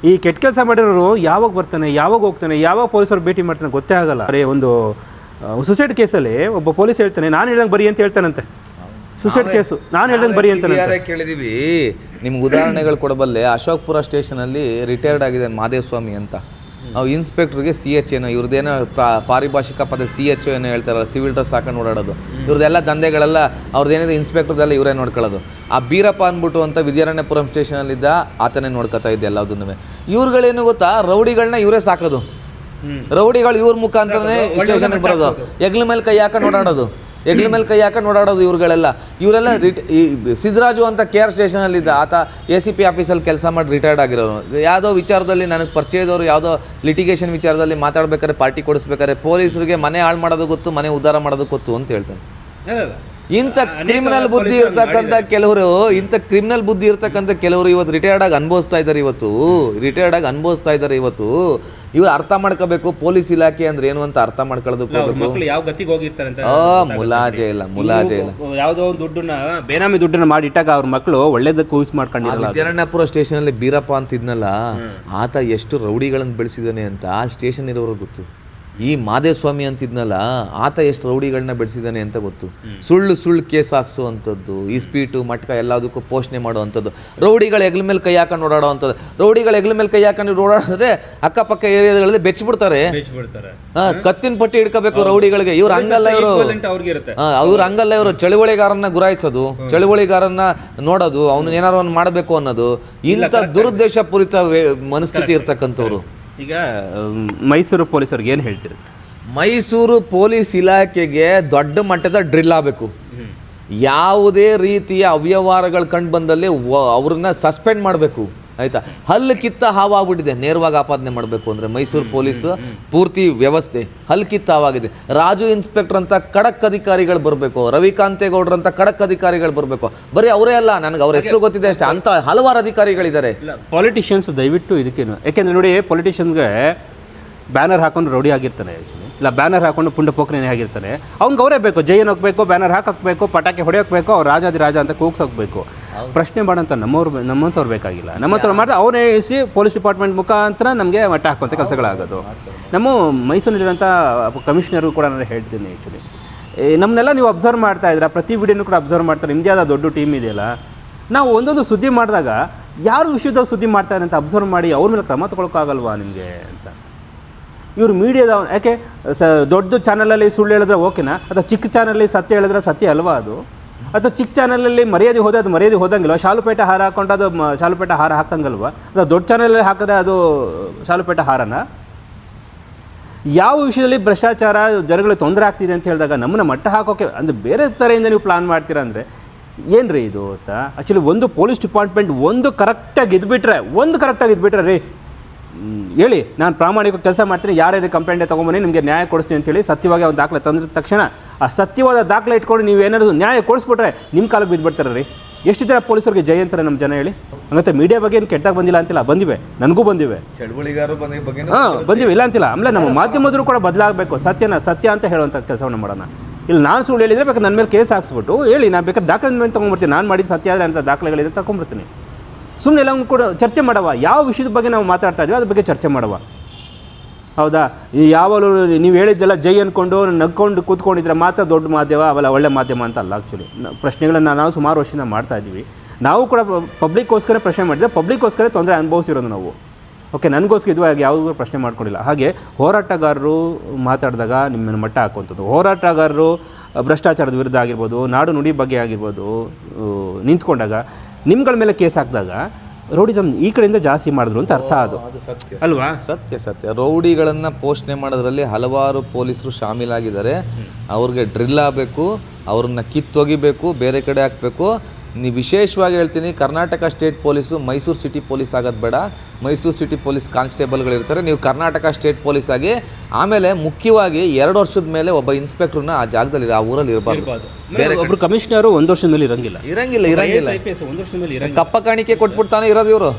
ಈ ಕೆಟ್ಟ ಕೆಲಸ ಮಾಡಿರೋರು ಯಾವಾಗ ಬರ್ತಾನೆ ಯಾವಾಗ ಹೋಗ್ತಾನೆ ಯಾವಾಗ ಪೊಲೀಸರು ಭೇಟಿ ಮಾಡ್ತಾನೆ ಗೊತ್ತೇ ಆಗಲ್ಲ. ಅರೆ ಒಂದು ಸುಸೈಡ್ ಕೇಸಲ್ಲಿ ಒಬ್ಬ ಪೊಲೀಸ್ ಹೇಳ್ತಾನೆ ನಾನು ಹೇಳ್ದಂಗೆ ಬರಿ ಅಂತ ಹೇಳ್ತಾನಂತೆ. ಸುಸೈಡ್ ಕೇಸು ನಾನು ಹೇಳ್ದಂಗೆ ಬರಿ ಅಂತ ಯಾರೇ ಕೇಳಿದೀವಿ. ನಿಮ್ಗೆ ಉದಾಹರಣೆಗಳು ಕೊಡಬಲ್ಲೆ ಅಶೋಕ್ಪುರ ಸ್ಟೇಷನಲ್ಲಿ ರಿಟೈರ್ಡ್ ಆಗಿದೆ ಮಾದೇವ್ ಸ್ವಾಮಿ ಅಂತ. ಇನ್ಸ್ಪೆಕ್ಟ್ರಿಗೆ ಸಿ ಎಚ್ ಏನೋ ಇವ್ರದ್ದೇನೋ ಪ್ರಾ- ಪಾರಿಭಾಷಿಕ ಪದ ಸಿ ಎಚ್ ಏನೋ ಹೇಳ್ತಾರಲ್ಲ ಸಿವಿಲ್ ಡ್ರೆಸ್ ಹಾಕೊಂಡು ಓಡಾಡೋದು. ಇವ್ರದ್ದೆಲ್ಲ ದಂಧೆಗಳೆಲ್ಲ ಅವ್ರದ್ದೇನಿದೆ ಇನ್ಸ್ಪೆಕ್ಟರ್ದೆಲ್ಲ ಇವರೇ ನೋಡ್ಕೊಳ್ಳೋದು. ಆ ಬೀರಪ್ಪ ಅಂದ್ಬಿಟ್ಟು ಅಂತ ವಿದ್ಯಾರಣ್ಯಪುರಂ ಸ್ಟೇಷನಲ್ಲಿದ್ದ ಆತನೇ ನೋಡ್ಕೊತಾ ಇದ್ದೆ ಎಲ್ಲದನ್ನೂ ಇವ್ರುಗಳೇನು ಗೊತ್ತಾ ರೌಡಿಗಳನ್ನ ಇವರೇ ಸಾಕೋದು. ರೌಡಿಗಳು ಇವ್ರ ಮುಖಾಂತರನೇ ಸ್ಟೇಷನ್ಗೆ ಬರೋದು. ಎಗ್ಲ ಮೇಲೆ ಕೈ ಹಾಕೊಂಡು ಓಡಾಡೋದು. ಎಗ್ಲ ಮೇಲೆ ಕೈ ಹಾಕೊಂಡು ಓಡಾಡೋದು ಇವ್ರುಗಳೆಲ್ಲ. ಇವರೆಲ್ಲ ರಿಟ್ ಈ ಸಿದ್ದರಾಜು ಅಂತ ಕೆ ಆರ್ ಸ್ಟೇಷನಲ್ಲಿದ್ದ ಆತ ಎ ಸಿ ಪಿ ಆಫೀಸಲ್ಲಿ ಕೆಲಸ ಮಾಡಿ ರಿಟೈರ್ಡ್ ಆಗಿರೋನು ಯಾವುದೋ ವಿಚಾರದಲ್ಲಿ ನನಗೆ ಪರಿಚಯದವರು ಯಾವುದೋ ಲಿಟಿಗೇಷನ್ ವಿಚಾರದಲ್ಲಿ ಮಾತಾಡ್ಬೇಕಾದ್ರೆ ಪಾರ್ಟಿ ಕೊಡಿಸ್ಬೇಕಾದ್ರೆ ಪೊಲೀಸರಿಗೆ ಮನೆ ಹಾಳು ಮಾಡೋದು ಗೊತ್ತು ಮನೆ ಉದ್ಧಾರ ಮಾಡೋದು ಗೊತ್ತು ಅಂತ ಹೇಳ್ತಾನೆ. ಇಂಥ ಕ್ರಿಮಿನಲ್ ಬುದ್ಧಿ ಇರ್ತಕ್ಕಂಥ ಕೆಲವರು ಇಂಥ ಕ್ರಿಮಿನಲ್ ಬುದ್ಧಿ ಇರ್ತಕ್ಕಂಥ ಕೆಲವರು ಇವತ್ತು ರಿಟೈರ್ಡ್ ಆಗಿ ಅನುಭವಿಸ್ತಾ ಇದ್ದಾರೆ ಇವತ್ತು. ರಿಟೈರ್ಡ್ ಆಗಿ ಅನುಭವಿಸ್ತಾ ಇದ್ದಾರೆ ಇವತ್ತು. ಇವ್ರು ಅರ್ಥ ಮಾಡ್ಕೋಬೇಕು ಪೊಲೀಸ್ ಇಲಾಖೆ ಅಂದ್ರೆ ಏನು ಅಂತ ಅರ್ಥ ಮಾಡ್ಕೊಳ್ಳೋದಕ್ಕೆ ಹೋಗ್ಬೇಕು. ಮಕ್ಕಳು ಯಾವ ಗತಿಗೆ ಹೋಗಿರ್ತಾರೆ ಅಂತ ಆ ಮುಲಾಜೆ ಇಲ್ಲ ಮುಲಾಜೆ ಇಲ್ಲ. ಯಾವುದೋ ಒಂದು ದುಡ್ಡನ್ನ ಬೇನಾಮಿ ದುಡ್ಡನ್ನ ಮಾಡಿ ಇಟ್ಟಾಗ ಅವ್ರ ಮಕ್ಕಳು ಒಳ್ಳೇದಕ್ಕೆ ಯೂಸ್ ಮಾಡ್ಕೊಂಡಿರಲ್ಲ ವಿದ್ಯಾರಣ್ಯಪುರ ಸ್ಟೇಷನಲ್ಲಿ ಬೀರಪ್ಪ ಅಂತಿದ್ನಲ್ಲ ಆತ ಎಷ್ಟು ರೌಡಿಗಳನ್ನು ಬೆಳೆಸಿದಾನೆ ಅಂತ ಆ ಸ್ಟೇಷನ್ ಇರೋರು ಗೊತ್ತು. ಈ ಮಾದೇಸ್ವಾಮಿ ಅಂತಿದ್ನಲ್ಲ ಆತ ಎಷ್ಟು ರೌಡಿಗಳನ್ನ ಬೆಳೆಸಿದ್ದಾನೆ ಅಂತ ಗೊತ್ತು. ಸುಳ್ಳು ಸುಳ್ಳು ಕೇಸ್ ಹಾಕ್ಸುವಂಥದ್ದು ಸ್ಪೀಟು ಮಟ್ಕ ಎಲ್ಲದಕ್ಕೂ ಪೋಷಣೆ ಮಾಡುವಂಥದ್ದು. ರೌಡಿಗಳ ಹೆಗ್ಲ ಮೇಲೆ ಕೈ ಹಾಕೊಂಡು ಓಡಾಡುವಂಥದ್ದು. ರೌಡಿಗಳ ಹೆಗ್ಲ ಮೇಲೆ ಕೈ ಹಾಕೊಂಡು ಓಡಾಡಿದ್ರೆ ಅಕ್ಕಪಕ್ಕ ಏರಿಯಾಗಳಲ್ಲಿ ಬೆಚ್ಚಿಬಿಡ್ತಾರೆ. ಕತ್ತಿನ ಪಟ್ಟಿ ಹಿಡ್ಕೋಬೇಕು ರೌಡಿಗಳಿಗೆ. ಇವ್ರು ಹಂಗಲ್ಲ ಇವರು. ಅವ್ರು ಹಂಗಲ್ಲ ಇವರು. ಚಳುವಳಿಗಾರನ್ನ ಗುರಾಯಿಸೋದು ಚಳುವಳಿಗಾರನ್ನ ನೋಡೋದು ಅವನು ಏನಾರು ಒಂದು ಮಾಡಬೇಕು ಅನ್ನೋದು. ಇಂಥ ದುರುದ್ದೇಶ ಪೂರಿತ ಮನಸ್ಥಿತಿ ಇರ್ತಕ್ಕಂಥವ್ರು. ಈಗ ಮೈಸೂರು ಪೊಲೀಸರಿಗೆ ಏನು ಹೇಳ್ತೀರಿ ಸರ್? ಮೈಸೂರು ಪೊಲೀಸ್ ಇಲಾಖೆಗೆ ದೊಡ್ಡ ಮಟ್ಟದ ಡ್ರಿಲ್ ಆಗಬೇಕು. ಯಾವುದೇ ರೀತಿಯ ಅವ್ಯವಹಾರಗಳು ಕಂಡು ಬಂದಲ್ಲಿ ವ- ಅವ್ರನ್ನ ಸಸ್ಪೆಂಡ್ ಮಾಡಬೇಕು. ಆಯ್ತಾ? ಹಲ್ಲು ಕಿತ್ತ ಹಾವಾಗ್ಬಿಟ್ಟಿದೆ. ನೇರವಾಗಿ ಆಪಾದನೆ ಮಾಡಬೇಕು ಅಂದರೆ ಮೈಸೂರು ಪೊಲೀಸ್ ಪೂರ್ತಿ ವ್ಯವಸ್ಥೆ. ಹಲ್ಲು ಕಿತ್ತ ಹಾವಾಗಿದೆ. ರಾಜು ಇನ್ಸ್ಪೆಕ್ಟರ್ ಅಂತ ಖಡಕ್ ಅಧಿಕಾರಿಗಳು ಬರಬೇಕು. ರವಿಕಾಂತೇಗೌಡ್ರಂತ ಖಡಕ್ ಅಧಿಕಾರಿಗಳು ಬರಬೇಕು. ಬರೀ ಅವರೇ ಅಲ್ಲ ನನಗೆ ಅವ್ರ ಹೆಸರು ಗೊತ್ತಿದೆ ಅಷ್ಟೇ. ಅಂತ ಹಲವಾರು ಅಧಿಕಾರಿಗಳಿದ್ದಾರೆ. ಪಾಲಿಟಿಷಿಯನ್ಸ್ ದಯವಿಟ್ಟು ಇದಕ್ಕೇನು. ಯಾಕೆಂದರೆ ನೋಡಿ ಪೊಲಿಟಿಷಿಯನ್ಸ್ಗೆ ಬ್ಯಾನರ್ ಹಾಕೊಂಡು ರೌಡಿ ಆಗಿರ್ತಾನೆ ಆ್ಯಕ್ಚುಲಿ ಇಲ್ಲ ಬ್ಯಾನರ್ ಹಾಕೊಂಡು ಪುಂಡ ಪೋಖ್ರೇನೆ ಆಗಿರ್ತಾನೆ. ಅವ್ನಿಗೆ ಅವರೇ ಬೇಕು. ಜೈನ್ ಹೋಗ್ಬೇಕು ಬ್ಯಾನರ್ ಹಾಕಬೇಕು ಪಟಾಕಿ ಹೊಡೆಯೋಕ್ಬೇಕು ಅವ್ರು ರಾಜಾದಿ ರಾಜ ಅಂತ ಕೂಗ್ಸೋಗ್ಬೇಕು ಪ್ರಶ್ನೆ ಮಾಡೋಂಥ ನಮ್ಮವ್ರು ನಮ್ಮಂಥವ್ರು ಬೇಕಾಗಿಲ್ಲ. ನಮ್ಮಂಥವ್ರು ಮಾಡಿದ್ರೆ ಅವ್ರು ಇಳಿಸಿ ಪೊಲೀಸ್ ಡಿಪಾರ್ಟ್ಮೆಂಟ್ ಮುಖಾಂತರ ನಮಗೆ ಮಟ್ಟ ಹಾಕುವಂಥ ಕೆಲಸಗಳಾಗೋದು. ನಮ್ಮ ಮೈಸೂರಿನಲ್ಲಿರೋಂಥ ಕಮಿಷನರು ಕೂಡ ನಾನು ಹೇಳ್ತೀನಿ ಆ್ಯಕ್ಚುಲಿ ನಮ್ಮನ್ನೆಲ್ಲ ನೀವು ಅಬ್ಸರ್ವ್ ಮಾಡ್ತಾ ಇದ್ದೀರಾ ಪ್ರತಿ ವಿಡಿಯೋನು ಕೂಡ ಅಬ್ಸರ್ವ್ ಮಾಡ್ತಾರೆ ನಿಮ್ಮದೇ ಆದ ದೊಡ್ಡ ಟೀಮ್ ಇದೆಯಲ್ಲ. ನಾವು ಒಂದೊಂದು ಸುದ್ದಿ ಮಾಡಿದಾಗ ಯಾರು ವಿಷಯದ ಸುದ್ದಿ ಮಾಡ್ತಾರೆ ಅಂತ ಅಬ್ಸರ್ವ್ ಮಾಡಿ ಅವ್ರ ಮೇಲೆ ಕ್ರಮ ತೊಗೊಳಕ್ಕಾಗಲ್ವಾ ನಿಮಗೆ ಅಂತ. ಇವರು ಮೀಡಿಯಾದ ಯಾಕೆ ಸ ದೊಡ್ಡ ಚಾನಲಲ್ಲಿ ಸುಳ್ಳು ಹೇಳಿದ್ರೆ ಓಕೆನಾ ಅಥವಾ ಚಿಕ್ಕ ಚಾನಲಲ್ಲಿ ಸತ್ಯ ಹೇಳಿದ್ರೆ ಸತ್ಯ ಅಲ್ವಾ ಅದು? ಅಥವಾ ಚಿಕ್ಕ ಚಾನಲಲ್ಲಿ ಮರ್ಯಾದೆ ಹೋದ ಅದು ಮರ್ಯಾದೆ ಹೋದಂಗಿಲ್ಲ ಶಾಲುಪೇಟೆ ಹಾರ ಹಾಕೊಂಡು ಅದು ಶಾಲುಪೇಟ ಹಾರ ಹಾಕ್ತಂಗಲ್ವಾ ಅದು ದೊಡ್ಡ ಚಾನಲಲ್ಲಿ ಹಾಕಿದ್ರೆ ಅದು ಶಾಲುಪೇಟೆ ಹಾರನ? ಯಾವ ವಿಷಯದಲ್ಲಿ ಭ್ರಷ್ಟಾಚಾರ, ಜನಗಳಿಗೆ ತೊಂದರೆ ಆಗ್ತಿದೆ ಅಂತ ಹೇಳಿದಾಗ ನಮ್ಮನ್ನ ಮಟ್ಟ ಹಾಕೋಕೆ, ಅಂದರೆ ಬೇರೆ ಥರದಿಂದ ನೀವು ಪ್ಲಾನ್ ಮಾಡ್ತೀರಾ ಅಂದರೆ ಏನು ರೀ ಇದು ಅಂತ? ಆ್ಯಕ್ಚುಲಿ ಒಂದು ಪೊಲೀಸ್ ಡಿಪಾರ್ಟ್ಮೆಂಟ್ ಒಂದು ಕರೆಕ್ಟಾಗಿ ಇದ್ಬಿಟ್ರೆ, ಒಂದು ಕರೆಕ್ಟಾಗಿ ಇದ್ಬಿಟ್ರೆ ರೀ ಹೇಳಿ ನಾನು ಪ್ರಾಮಾಣಿಕ ಕೆಲಸ ಮಾಡ್ತೀನಿ ಯಾರ್ಯಾರು ಕಂಪ್ಲೇಂಟ್ ತೊಗೊಂಬನ್ನಿ ನಿಮಗೆ ನ್ಯಾಯ ಕೊಡಿಸ್ತೀನಿ ಅಂತೇಳಿ ಸತ್ಯವಾಗಿ ಒಂದು ದಾಖಲೆ ತಂದಿದ ತಕ್ಷಣ ಆ ಸತ್ಯವಾದ ದಾಖಲೆ ಇಟ್ಕೊಂಡು ನೀವು ಏನಾದರೂ ನ್ಯಾಯ ಕೊಡಿಸ್ಬಿಟ್ರೆ ನಿಮ್ಮ ಕಾಲಕ್ಕೆ ಬಿದ್ದುಬಿಡ್ತಾರೆ ರೀ? ಎಷ್ಟು ಜನ ಪೊಲೀಸರಿಗೆ ಜಯ ಅಂತಾರೆ ನಮ್ಮ ಜನ ಹೇಳಿ? ಹಂಗಂತ ಮೀಡಿಯಾ ಬಗ್ಗೆ ಏನು ಕೆಟ್ಟಾಗ ಬಂದಿಲ್ಲ ಅಂತಿಲ್ಲ ಬಂದಿವೆ ನನಗೂ ಬಂದಿವೆ. ಹಾಂ ಬಂದಿವೆ ಇಲ್ಲ ಅಂತಿಲ್ಲ ಆಮೇಲೆ ನಮ್ಮ ಮಾಧ್ಯಮದ್ರು ಕೂಡ ಬದಲಾಗಬೇಕು ಸತ್ಯನ ಸತ್ಯ ಅಂತ ಹೇಳುವಂಥ ಕೆಲಸವನ್ನು ಮಾಡೋಣ. ಇಲ್ಲಿ ನಾನು ಸುಳ್ಳು ಹೇಳಿದರೆ ಬೇಕಾದ್ರೆ ನನ್ನ ಮೇಲೆ ಕೇಸ್ ಹಾಕ್ಸ್ಬಿಟ್ಟು ಹೇಳಿ ನಾನು ಬೇಕಾದ್ರೆ ದಾಖಲೆ ಮೇಲೆ ತೊಗೊಂಡ್ಬರ್ತೀನಿ ನಾನು ಮಾಡಿದ ಸತ್ಯ ಆದರೆ ಅಂತ ದಾಖಲೆಗಳಿದೆ ತಗೊಂಡ್ಬರ್ತೀನಿ. ಸುಮ್ಮನೆ ಎಲ್ಲ ಕೂಡ ಚರ್ಚೆ ಮಾಡವ. ಯಾವ ವಿಷಯದ ಬಗ್ಗೆ ನಾವು ಮಾತಾಡ್ತಾ ಇದ್ದೀವಿ ಅದ್ರ ಬಗ್ಗೆ ಚರ್ಚೆ ಮಾಡವ. ಹೌದಾ? ಯಾವಾಗಲೂ ನೀವು ಹೇಳಿದ್ದೆಲ್ಲ ಜೈ ಅಂದ್ಕೊಂಡು ನಗ್ಕೊಂಡು ಕೂತ್ಕೊಂಡಿದ್ರೆ ಮಾತ್ರ ದೊಡ್ಡ ಮಾಧ್ಯಮ, ಅವೆಲ್ಲ ಒಳ್ಳೆ ಮಾಧ್ಯಮ ಅಂತ ಅಲ್ಲ ಆ್ಯಕ್ಚುಲಿ ಪ್ರಶ್ನೆಗಳನ್ನು ನಾವು ಸುಮಾರು ವರ್ಷದಿಂದ ಮಾಡ್ತಾ ಇದ್ದೀವಿ. ನಾವು ಕೂಡ ಪಬ್ಲಿಕ್ಕೋಸ್ಕರ ಪ್ರಶ್ನೆ ಮಾಡಿದ್ರೆ ಪಬ್ಲಿಕ್ಕೋಸ್ಕರ ತೊಂದರೆ ಅನುಭವಿಸಿರೋದು ನಾವು. ಓಕೆ, ನನಗೋಸ್ಕರ ಇದುವಾಗಿ ಯಾವುದೂ ಪ್ರಶ್ನೆ ಮಾಡ್ಕೊಂಡಿಲ್ಲ. ಹಾಗೆ, ಹೋರಾಟಗಾರರು ಮಾತಾಡಿದಾಗ ನಿಮ್ಮನ್ನು ಮಟ್ಟ ಹಾಕುವಂಥದ್ದು. ಹೋರಾಟಗಾರರು ಭ್ರಷ್ಟಾಚಾರದ ವಿರುದ್ಧ ಆಗಿರ್ಬೋದು, ನಾಡು ನುಡಿ ಬಗ್ಗೆ ಆಗಿರ್ಬೋದು ನಿಂತ್ಕೊಂಡಾಗ ನಿಮ್ಗಳ ಮೇಲೆ ಕೇಸ್ ಹಾಕಿದಾಗ ರೌಡಿಸಮ್ ಈ ಕಡೆಯಿಂದ ಜಾಸ್ತಿ ಮಾಡಿದ್ರು ಅಂತ ಅರ್ಥ ಅದು. ಅದು ಸತ್ಯ. ಅಲ್ವಾ? ಸತ್ಯ ಸತ್ಯ. ರೌಡಿಗಳನ್ನು ಪೋಷಣೆ ಮಾಡೋದ್ರಲ್ಲಿ ಹಲವಾರು ಪೊಲೀಸರು ಶಾಮೀಲಾಗಿದ್ದಾರೆ. ಅವ್ರಿಗೆ ಡ್ರಿಲ್ ಆಗಬೇಕು ಅವ್ರನ್ನ ಕಿತ್ತೊಗಿಬೇಕು ಬೇರೆ ಕಡೆ ಹಾಕಬೇಕು. ನೀವು ವಿಶೇಷವಾಗಿ ಹೇಳ್ತೀನಿ Karnataka state police Mysuru city police ಆಗೋದು ಬೇಡ. ಮೈಸೂರು ಸಿಟಿ ಪೊಲೀಸ್ ಕಾನ್ಸ್ಟೇಬಲ್ಗಳಿರ್ತಾರೆ ನೀವು ಕರ್ನಾಟಕ ಸ್ಟೇಟ್ ಪೊಲೀಸ್ ಆಗಿ ಆಮೇಲೆ ಮುಖ್ಯವಾಗಿ ಎರಡು ವರ್ಷದ ಮೇಲೆ ಒಬ್ಬ ಇನ್ಸ್ಪೆಕ್ಟರ್ನ ಆ ಜಾಗದಲ್ಲಿ ಆ ಊರಲ್ಲಿ ಇರಬಾರ್ದು. ಬೇರೆ ಒಬ್ರು ಕಮಿಷನರು ಒಂದು ವರ್ಷದ ಮೇಲೆ ಇರಂಗಿಲ್ಲ. ಇರಂಗಿಲ್ಲ ಇರಂಗಿಲ್ಲ. ಕಪ್ಪ ಕಾಣಿಕೆ ಕೊಟ್ಬಿಡ್ತಾನೆ ಇರೋದು ಇವರು.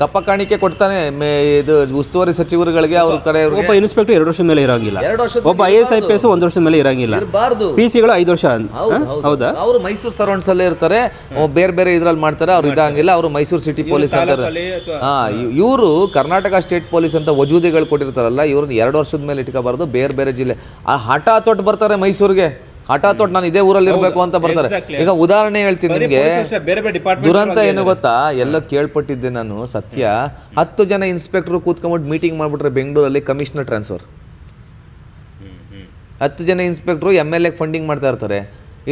ಕಪ್ಪ ಕಾಣಿಕೆ ಕೊಡ್ತಾನೆ. ಮೇ ಇದು ಉಸ್ತುವಾರಿ ಸಚಿವರುಗಳಿಗೆ ಅವ್ರ ಕಡೆ ಒಬ್ಬ ಇನ್ಸ್ಪೆಕ್ಟರ್ ಎರಡು ವರ್ಷದ ಮೇಲೆ ಇರಂಗಿಲ್ಲ. ಎರಡು ವರ್ಷದ ಒಬ್ಬ I S I P S ಒಂದು ವರ್ಷದ ಮೇಲೆ ಇರಂಗಿಲ್ಲ. ಇರಬಾರ್ದು. ಪಿ ಸಿಗಳು ಐದು ವರ್ಷ ಅಂತ. ಹಾ? ಹೌದಾ. ಅವರು ಮೈಸೂರು ಸರೌಂಡ್ಸ್ ಅಲ್ಲೇ ಇರ್ತಾರೆ. ಬೇರೆ ಬೇರೆ ಇದ್ರಲ್ಲಿ ಮಾಡ್ತಾರೆ ಅವ್ರು ಇದಾಗಿಲ್ಲ. ಅವರು ಮೈಸೂರು ಸಿಟಿ ಪೊಲೀಸ್ ಅಂತಾರೆ ಹಾ ಇವರು ಕರ್ನಾಟಕ ಸ್ಟೇಟ್ ಪೊಲೀಸ್ ಅಂತ ವಜೂದಿಗಳು ಕೊಟ್ಟಿರ್ತಾರಲ್ಲ ಇವ್ರನ್ನ ಎರಡು ವರ್ಷದ ಮೇಲೆ ಇಟ್ಕೋಬಾರ್ದು. ಬೇರೆ ಬೇರೆ ಜಿಲ್ಲೆ ಆ ಹಠ ತೊಟ್ಟು ಬರ್ತಾರೆ ಮೈಸೂರಿಗೆ. ಹಠ ತೊಟ್ಟು ನಾನು ಇದೇ ಊರಲ್ಲಿ ಇರಬೇಕು ಅಂತ ಬರ್ತಾರೆ. ಈಗ ಉದಾಹರಣೆ ಹೇಳ್ತೀನಿ ನಿಮಗೆ. ದುರಂತ ಏನು ಗೊತ್ತಾ? ಎಲ್ಲ ಕೇಳ್ಪಟ್ಟಿದ್ದೆ ನಾನು ಸತ್ಯ. ಹತ್ತು ಜನ ಇನ್ಸ್ಪೆಕ್ಟರ್ ಕೂತ್ಕೊಂಡ್ಬಿಟ್ಟು ಮೀಟಿಂಗ್ ಮಾಡಿಬಿಟ್ರೆ ಬೆಂಗಳೂರಲ್ಲಿ ಕಮಿಷನರ್ ಟ್ರಾನ್ಸ್ಫರ್ ಹತ್ತು ಜನ ಇನ್ಸ್ಪೆಕ್ಟ್ರು ಎಂ ಎಲ್ ಎಗೆ ಫಂಡಿಂಗ್ ಮಾಡ್ತಾ ಇರ್ತಾರೆ.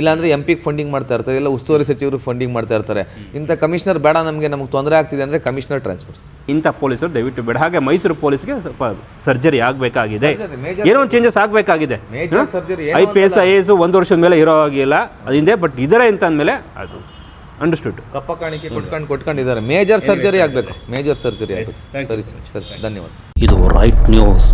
ಇಲ್ಲಾಂದ್ರೆ ಎಂ ಪಿಗೆ ಫಂಡಿಂಗ್ ಮಾಡ್ತಾ ಇರ್ತಾರೆ ಇಲ್ಲ ಉಸ್ತುವಾರಿ ಸಚಿವರು ಫಂಡಿಂಗ್ ಮಾಡ್ತಾ ಇರ್ತಾರೆ. ಇಂಥ ಕಮಿಷನರ್ ಬೇಡ ನಮಗೆ ನಮಗೆ ತೊಂದರೆ ಆಗ್ತಿದೆ ಅಂದರೆ ಕಮಿಷನರ್ ಟ್ರಾನ್ಸ್ಫರ್ ಇಂಥ ಪೊಲೀಸರು ದಯವಿಟ್ಟು ಬೇಡ. ಹಾಗೆ ಮೈಸೂರು ಪೊಲೀಸ್ಗೆ ಸ್ವಲ್ಪ ಸರ್ಜರಿ ಆಗಬೇಕಾಗಿದೆ. ಏನೋ ಒಂದು ಚೇಂಜಸ್ ಆಗಬೇಕಾಗಿದೆ. Major surgery I P S I S ಒಂದು ವರ್ಷದ ಮೇಲೆ ಇರೋ ಆಗಿಲ್ಲ ಅದಿಂದೆ ಬಟ್ ಇದರ ಅಂತ ಅಂದಮೇಲೆ ಅದು ಅಂಡರ್ಸ್ಟುಡ್ ಕಪ್ಪ ಕಾಣಿಕೆ ಕೊಟ್ಕೊಂಡು ಕೊಟ್ಕೊಂಡಿದ್ದಾರೆ. ಮೇಜರ್ ಸರ್ಜರಿ ಆಗಬೇಕು. ಮೇಜರ್ ಸರ್ಜರಿ ಆಗಬೇಕು. ಸರಿ ಸರ್ ಸರಿ ಧನ್ಯವಾದ. ಇದು ರೈಟ್ ನ್ಯೂಸ್